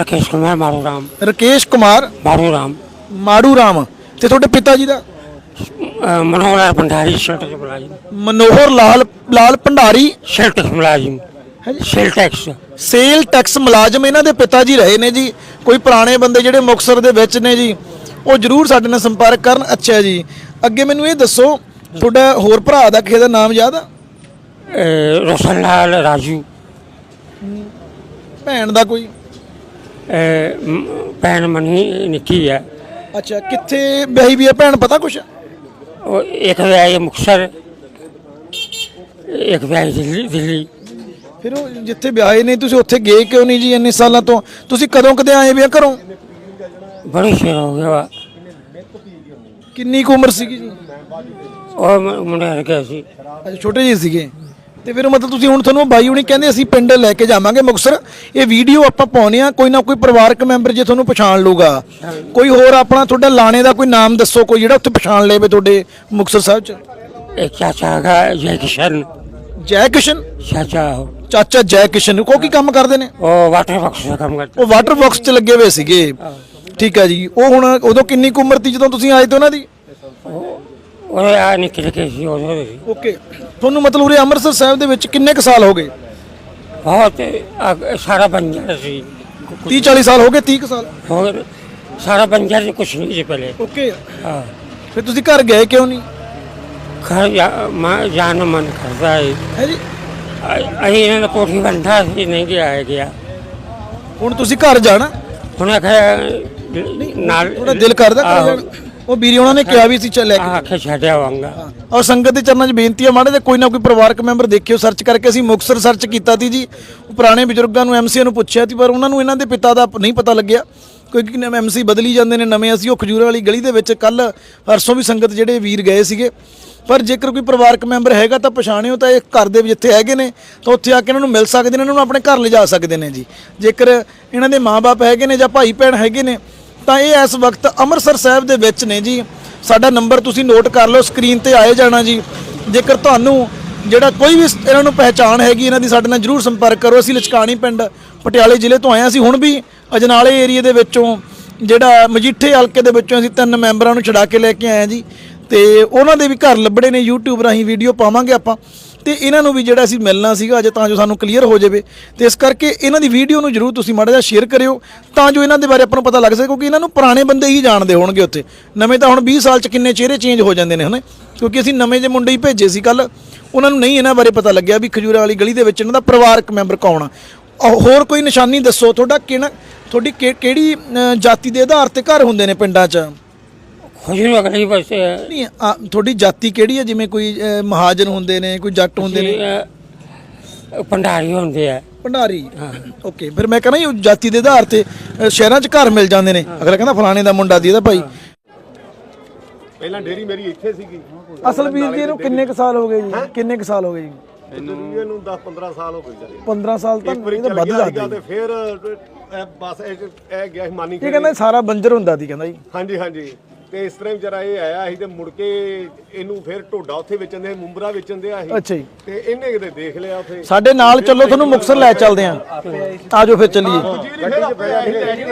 ਰਕੇਸ਼ ਕੁਮਾਰ ਮਾਰੂ ਰਾਮ ਰਕੇਸ਼ ਕੁਮਾਰ ਮਾਰੂ ਰਾਮ ਮਾੜੂ ਰਾਮ ਤੇ ਤੁਹਾਡੇ ਪਿਤਾ ਜੀ ਦਾ? ਮਨੋਹਰ ਭੰਡਾਰੀ ਸਿਲਟੈਕਸ ਮੁਲਾਜ਼ਮ ਮਨੋਹਰ ਲਾਲ ਲਾਲ ਭੰਡਾਰੀ? ਸਿਲਟੈਕਸ ਮੁਲਾਜ਼ਮ ਸਿਲਟੈਕਸ ਸੇਲ ਟੈਕਸ ਮੁਲਾਜ਼ਮ ਇਹਨਾਂ ਦੇ ਪਿਤਾ ਜੀ ਰਹੇ ਨੇ ਜੀ। ਕੋਈ ਪੁਰਾਣੇ ਬੰਦੇ ਜਿਹੜੇ ਮੁਕਸਰ ਦੇ ਵਿੱਚ ਨੇ ਜੀ ਉਹ ਜਰੂਰ ਸਾਡੇ ਨਾਲ ਸੰਪਰਕ ਕਰਨ। ਅੱਛਾ ਜੀ। ਅੱਗੇ ਮੈਨੂੰ ਇਹ ਦੱਸੋ ਤੁਹਾਡਾ ਹੋਰ ਭਰਾ ਦਾ ਕਿਸੇ ਨਾਮ ਯਾਦ ਆ? ਰੋਸ਼ਨ ਲਾਲ ਰਾਜੂ। ਭੈਣ ਦਾ ਕੋਈ? ਭੈਣ ਮਨੀ ਨਿੱਕੀ ਹੈ ਅੱਛਾ ਕਿੱਥੇ ਵਿਆਹੀ ਵੀ ਆ? ਭੈਣ ਪਤਾ ਕੁਛ? और एक व्याय मुक्सर एक व्याय दिल्ली दिल्ली ਫਿਰ ਉਹ ਜਿੱਥੇ ਵਿਆਹੇ ਨੇ ਤੁਸੀਂ ਉੱਥੇ ਗਏ ਕਿਉਂ ਨਹੀਂ ਜੀ ਇੰਨੇ ਸਾਲਾਂ ਤੋਂ ਤੁਸੀਂ ਕਦੋਂ ਕਦੇ ਆਏ ਵੀ ਆ ਘਰੋਂ बड़ी शेर हो गया वा। ਕਿੰਨੀ ਕੁ ਉਮਰ ਸੀਗੀ ਜੀ और मुंडे हर गए सी ਅੱਛਾ ਛੋਟੇ ਜਿਹੇ ਸੀਗੇ ਤੇ ਫਿਰ ਮਤਲਬ ਤੁਸੀਂ ਹੁਣ ਤੁਹਾਨੂੰ ਬਾਈ ਹੁਣੀ ਕਹਿੰਦੇ ਅਸੀਂ ਪਿੰਡ ਲੈ ਕੇ ਜਾਵਾਂਗੇ ਮੁਕਸਰ। ਇਹ ਵੀਡੀਓ ਆਪਾਂ ਪਾਉਨੇ ਆ ਕੋਈ ਨਾ ਕੋਈ ਪਰਿਵਾਰਕ ਮੈਂਬਰ ਜੇ ਤੁਹਾਨੂੰ ਪਛਾਣ ਲੂਗਾ। ਕੋਈ ਹੋਰ ਆਪਣਾ ਤੁਹਾਡਾ ਲਾਣੇ ਦਾ ਕੋਈ ਨਾਮ ਦੱਸੋ ਕੋਈ ਜਿਹੜਾ ਉੱਥੇ ਪਛਾਣ ਲੇਵੇ ਤੁਹਾਡੇ ਮੁਕਸਰ ਸਾਹਿਬ ਚ? ਇਹ ਚਾਚਾ ਦਾ ਜੈ ਕਿਸ਼ਨ। ਜੈ ਕਿਸ਼ਨ? ਚਾਚਾ ਚਾਚਾ ਜੈ ਕਿਸ਼ਨ ਕੋ ਕੀ ਕੰਮ ਕਰਦੇ ਨੇ? ਉਹ ਵਾਟਰ ਬਾਕਸ ਦਾ ਕੰਮ ਕਰਦੇ। ਉਹ ਵਾਟਰ ਬਾਕਸ ਚ ਲੱਗੇ ਹੋਏ ਸੀਗੇ। ਠੀਕ ਹੈ ਜੀ। ਉਹ ਹੁਣ ਉਦੋਂ ਕਿੰਨੀ ਕੁ ਉਮਰ ਸੀ ਜਦੋਂ ਤੁਸੀਂ ਆਏ ਤੇ ਉਹਨਾਂ ਦੀ? ਉਹਦੇ ਆ ਨਿੱਕੇ ਨਿੱਕੇ ਸੀ ਉਹਦੇ ਵੀ। ਓਕੇ। ਤੁਹਾਨੂੰ ਮਤਲਬ ਉਰੇ ਅੰਮ੍ਰਿਤਸਰ ਸਾਹਿਬ ਦੇ ਵਿੱਚ ਕਿੰਨੇ ਕੁ ਸਾਲ ਹੋ ਗਏ? ਬਹੁਤ ਅਗ- ਸਾਰਾ ਬੰਜਰ ਸੀ। 30 40 ਸਾਲ ਹੋ ਗਏ 30 ਕੁ ਸਾਲ? ਹੋਰ ਸਾਰਾ ਬੰਜਰ ਕੁਛ ਨਹੀਂ ਸੀ ਪਹਿਲੇ। ਓਕੇ। ਹਾਂ। ਫਿਰ ਤੁਸੀਂ ਘਰ ਗਏ ਕਿਉਂ ਨਹੀਂ? ਘਰ ਜਾ- ਜਾਣ ਨੂੰ ਮਨ ਕਰਦਾ ਹੈ ਜੀ? ਅ- ਅਸੀਂ ਇਹਨਾਂ ਦਾ ਕੋਠੀ ਬੰਦਾ ਸੀ ਨਹੀਂ ਗਿਆ ਹੈ ਗਿਆ। ਹੁਣ ਤੁਸੀਂ ਘਰ ਜਾਣਾ? ਹੁਣ ਆਖਿਆ ਨਾਲ ਦਿਲ ਕਰਦਾ ਉਹ ਵੀਰੇ ਉਹਨਾਂ ਨੇ ਕਿਹਾ ਵੀ ਸੀ ਚੱਲ ਲੈ ਕੇ ਆਖੇ ਛੱਡ ਆਵਾਂਗਾ। ਔਰ ਸੰਗਤ ਦੇ ਚਰਨਾਂ 'ਚ ਬੇਨਤੀ ਆ ਮਾੜੇ ਜੇ ਕੋਈ ਨਾ ਕੋਈ ਪਰਿਵਾਰਕ ਮੈਂਬਰ ਦੇਖਿਓ ਸਰਚ ਕਰਕੇ ਅਸੀਂ ਮੁਕਸਰ ਸਰਚ ਕੀਤਾ ਸੀ ਜੀ। ਉਹ ਪੁਰਾਣੇ ਬਜ਼ੁਰਗਾਂ ਨੂੰ ਐਮਸੀ ਨੂੰ ਪੁੱਛਿਆ ਸੀ ਪਰ ਉਹਨਾਂ ਨੂੰ ਇਹਨਾਂ ਦੇ ਪਿਤਾ ਦਾ ਨਹੀਂ ਪਤਾ ਲੱਗਿਆ। ਕਿਉਂਕਿ ਨਵੇਂ ਐਮਸੀ ਬਦਲੀ ਜਾਂਦੇ ਨੇ ਨਵੇਂ। ਅਸੀਂ ਉਹ ਖਜੂਰਾਂ ਵਾਲੀ ਗਲੀ ਦੇ ਵਿੱਚ ਕੱਲ ਪਰਸੋਂ ਵੀ ਸੰਗਤ ਜਿਹੜੇ ਵੀਰ ਗਏ ਸੀਗੇ। ਪਰ ਜੇਕਰ ਕੋਈ ਪਰਿਵਾਰਕ ਮੈਂਬਰ ਹੈਗਾ ਤਾਂ ਪਛਾਣਿਓ ਤਾਂ ਇਹ ਘਰ ਦੇ ਜਿੱਥੇ ਹੈਗੇ ਨੇ। ਤਾਂ ਉੱਥੇ ਆ ਕੇ ਇਹਨਾਂ ਨੂੰ ਮਿਲ ਸਕਦੇ ਨੇ ਇਹਨਾਂ ਨੂੰ ਆਪਣੇ ਘਰ ਲਿਜਾ ਸਕਦੇ ਨੇ ਜੀ। ਜੇਕਰ ਇਹਨਾਂ ਦੇ ਮਾਪੇ ਹੈਗੇ ਨੇ ਜਾਂ ਭਾਈ ਭੈਣ ਹੈਗੇ ਨੇ ਤਾਂ ਇਹ ਇਸ ਵਕਤ ਅੰਮ੍ਰਿਤਸਰ ਸਾਹਿਬ ਦੇ ਵਿੱਚ ਨੇ ਜੀ। ਸਾਡਾ ਨੰਬਰ ਤੁਸੀਂ ਨੋਟ ਕਰ ਲਓ, ਸਕਰੀਨ ਤੇ ਆਏ ਜਾਣਾ ਜੀ। ਜੇਕਰ ਤੁਹਾਨੂੰ ਜਿਹੜਾ ਕੋਈ ਵੀ ਇਹਨਾਂ ਨੂੰ ਪਹਿਚਾਣ ਹੈਗੀ, ਇਹਨਾਂ ਦੀ ਸਾਡੇ ਨਾਲ ਜਰੂਰ ਸੰਪਰਕ ਕਰੋ। ਅਸੀਂ ਲਚਕਾਣੀ ਪਿੰਡ ਪਟਿਆਲੇ ਜ਼ਿਲ੍ਹੇ ਤੋਂ ਆਏ ਹਾਂ। ਅਸੀਂ ਹੁਣ ਵੀ ਅਜਨਾਲੇ ਏਰੀਆ ਦੇ ਵਿੱਚੋਂ ਜਿਹੜਾ ਮਜੀਠੇ ਹਲਕੇ ਦੇ ਵਿੱਚੋਂ ਅਸੀਂ ਤਿੰਨ ਮੈਂਬਰਾਂ ਨੂੰ ਛਡਾ ਕੇ ਲੈ ਕੇ ਆਏ ਹਾਂ ਜੀ। ਤੇ ਉਹਨਾਂ ਦੇ ਵੀ ਘਰ ਲੱਭੜੇ ਨੇ YouTube ਰਾਹੀਂ ਵੀਡੀਓ ਪਾਵਾਂਗੇ ਆਪਾਂ। ਤੇ ਇਹਨਾਂ ਨੂੰ ਵੀ ਜਿਹੜਾ ਅਸੀਂ ਮਿਲਣਾ ਸੀਗਾ ਅਜੇ ਤਾਂ ਜੋ ਸਾਨੂੰ ਕਲੀਅਰ ਹੋ ਜਾਵੇ। ਤੇ ਇਸ ਕਰਕੇ ਇਹਨਾਂ ਦੀ ਵੀਡੀਓ ਨੂੰ ਜਰੂਰ ਤੁਸੀਂ ਮਾੜਾ ਜਿਹਾ ਸ਼ੇਅਰ ਕਰਿਓ, ਤਾਂ ਜੋ ਇਹਨਾਂ ਦੇ ਬਾਰੇ ਆਪਾਂ ਨੂੰ ਪਤਾ ਲੱਗ ਸਕੇ, ਕਿਉਂਕਿ ਇਹਨਾਂ ਨੂੰ ਪੁਰਾਣੇ ਬੰਦੇ ਹੀ ਜਾਣਦੇ ਹੋਣਗੇ ਉੱਥੇ। ਨਵੇਂ ਤਾਂ ਹੁਣ 20 ਸਾਲ ਚ ਕਿੰਨੇ ਚਿਹਰੇ ਚੇਂਜ ਹੋ ਜਾਂਦੇ ਨੇ, ਹਨਾ? ਕਿਉਂਕਿ ਅਸੀਂ ਨਵੇਂ ਜੇ ਮੁੰਡੇ ਹੀ ਭੇਜੇ ਸੀ ਕੱਲ ਉਹਨਾਂ ਨੂੰ ਨਹੀਂ ਇਹਨਾਂ ਬਾਰੇ ਪਤਾ ਲੱਗਿਆ ਵੀ ਖਜੂਰਾ ਵਾਲੀ ਗਲੀ ਦੇ ਵਿੱਚ ਇਹਨਾਂ ਦਾ ਪਰਿਵਾਰਕ ਮੈਂਬਰ ਕੌਣ ਆ। ਹੋਰ ਕੋਈ ਨਿਸ਼ਾਨੀ ਦੱਸੋ, ਤੁਹਾਡਾ ਕਿਹੜਾ ਤੁਹਾਡੀ ਕਿ- ਕਿਹੜੀ ਜਾਤੀ ਦੇ ਆਧਾਰ ਤੇ ਘਰ ਹੁੰਦੇ ਨੇ ਪਿੰਡਾਂ 'ਚ? ਖੁਸ਼ੀ ਅਗਲੀ ਪਾਸੇ ਹੈ। ਨਹੀਂ ਆ, ਤੁਹਾਡੀ ਜਾਤੀ ਕਿਹੜੀ ਹੈ? ਜਿਵੇਂ ਕੋਈ ਮਹਾਜਨ ਹੁੰਦੇ ਨੇ ਕੋਈ ਜੱਟ ਹੁੰਦੇ ਨੇ? ਇਹ, ਭੰਡਾਰੀ ਹੁੰਦੇ ਆ। ਭੰਡਾਰੀ। ਓਕੇ ਫਿਰ ਮੈਂ ਕਹਿੰਦਾ ਜੀ ਜਾਤੀ ਦੇ ਆਧਾਰ ਤੇ ਸ਼ਹਿਰਾਂ 'ਚ ਘਰ ਮਿਲ ਜਾਂਦੇ ਨੇ। ਅਗਲਾ ਕਹਿੰਦਾ ਫਲਾਣੇ ਦਾ ਮੁੰਡਾ ਦੀ ਇਹਦਾ ਭਾਈ। ਪਹਿਲਾਂ ਡੇਰੀ ਮੇਰੀ ਇੱਥੇ ਸੀਗੀ। ਅਸਲ ਵੀਰ ਜੀ ਇਹਨੂੰ ਕਿੰਨੇ ਕੁ ਸਾਲ ਹੋ ਗਏ ਜੀ? ਕਿੰਨੇ ਕੁ ਸਾਲ ਹੋ ਗਏ ਜੀ? ਇਹਨੂੰ ਇਹਨੂੰ 10 15 ਸਾਲ ਹੋ ਗਏ ਚਲੇ 15 ਸਾਲ ਤਾਂ ਇੱਕ ਵਾਰੀ ਇਹ ਤਾਂ ਚੱਲ ਵੱਧ ਗਿਆ ਲੱਗਦਾ ਤੇ ਫਿਰ ਇਹ ਬਸ ਇਹ ਇਹ ਗਿਆ ਸੀ ਮਾਨੀ ਇਹ ਕਹਿੰਦਾ ਸਾਰਾ ਬੰਜਰ ਹੁੰਦਾ ਸੀ ਕਹਿੰਦਾ ਜੀ। ਹਾਂਜੀ ਹਾਂਜੀ। ਤੇ ਇਸ ਤਰ੍ਹਾਂ ਹੀ ਵਿਚਾਰਾ ਇਹ ਆਇਆ ਸੀ ਤੇ ਮੁੜ ਕੇ ਇਹਨੂੰ ਫਿਰ ਢੋਡਾ ਉੱਥੇ ਵੇਚਣ ਦੇ ਮੁੰਬਰਾ ਵੇਚਣ ਦੇ ਆ ਸੀ ਅੱਛਾ ਜੀ। ਤੇ ਇਹਨੇ ਕਿਤੇ ਦੇਖ ਲਿਆ ਉੱਥੇ। ਸਾਡੇ ਨਾਲ ਚੱਲੋ ਤੁਹਾਨੂੰ ਮੁਕਸਰ ਲੈ ਚੱਲਦੇ ਆਂ। ਆਜੋ ਫਿਰ ਚੱਲੀਏ। ਜੀ ਫਿਰ ਆਪੇ ਆਏ ਪਹਿਲੀ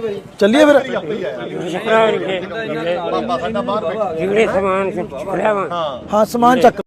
ਵਾਰੀ ਚੱਲੀਏ ਫਿਰ। ਆਪੇ ਹੀ ਆਇਆ। ਛਪਰਾ ਕੇ ਬਾਬਾ ਸਾਡਾ ਬਾਹਰ ਬੈਠਾ। ਜਿਹੜੇ ਸਮਾਨ ਛਪੜਿਆ ਵਾ ਹਾਂ ਸਮਾਨ ਚੱਕ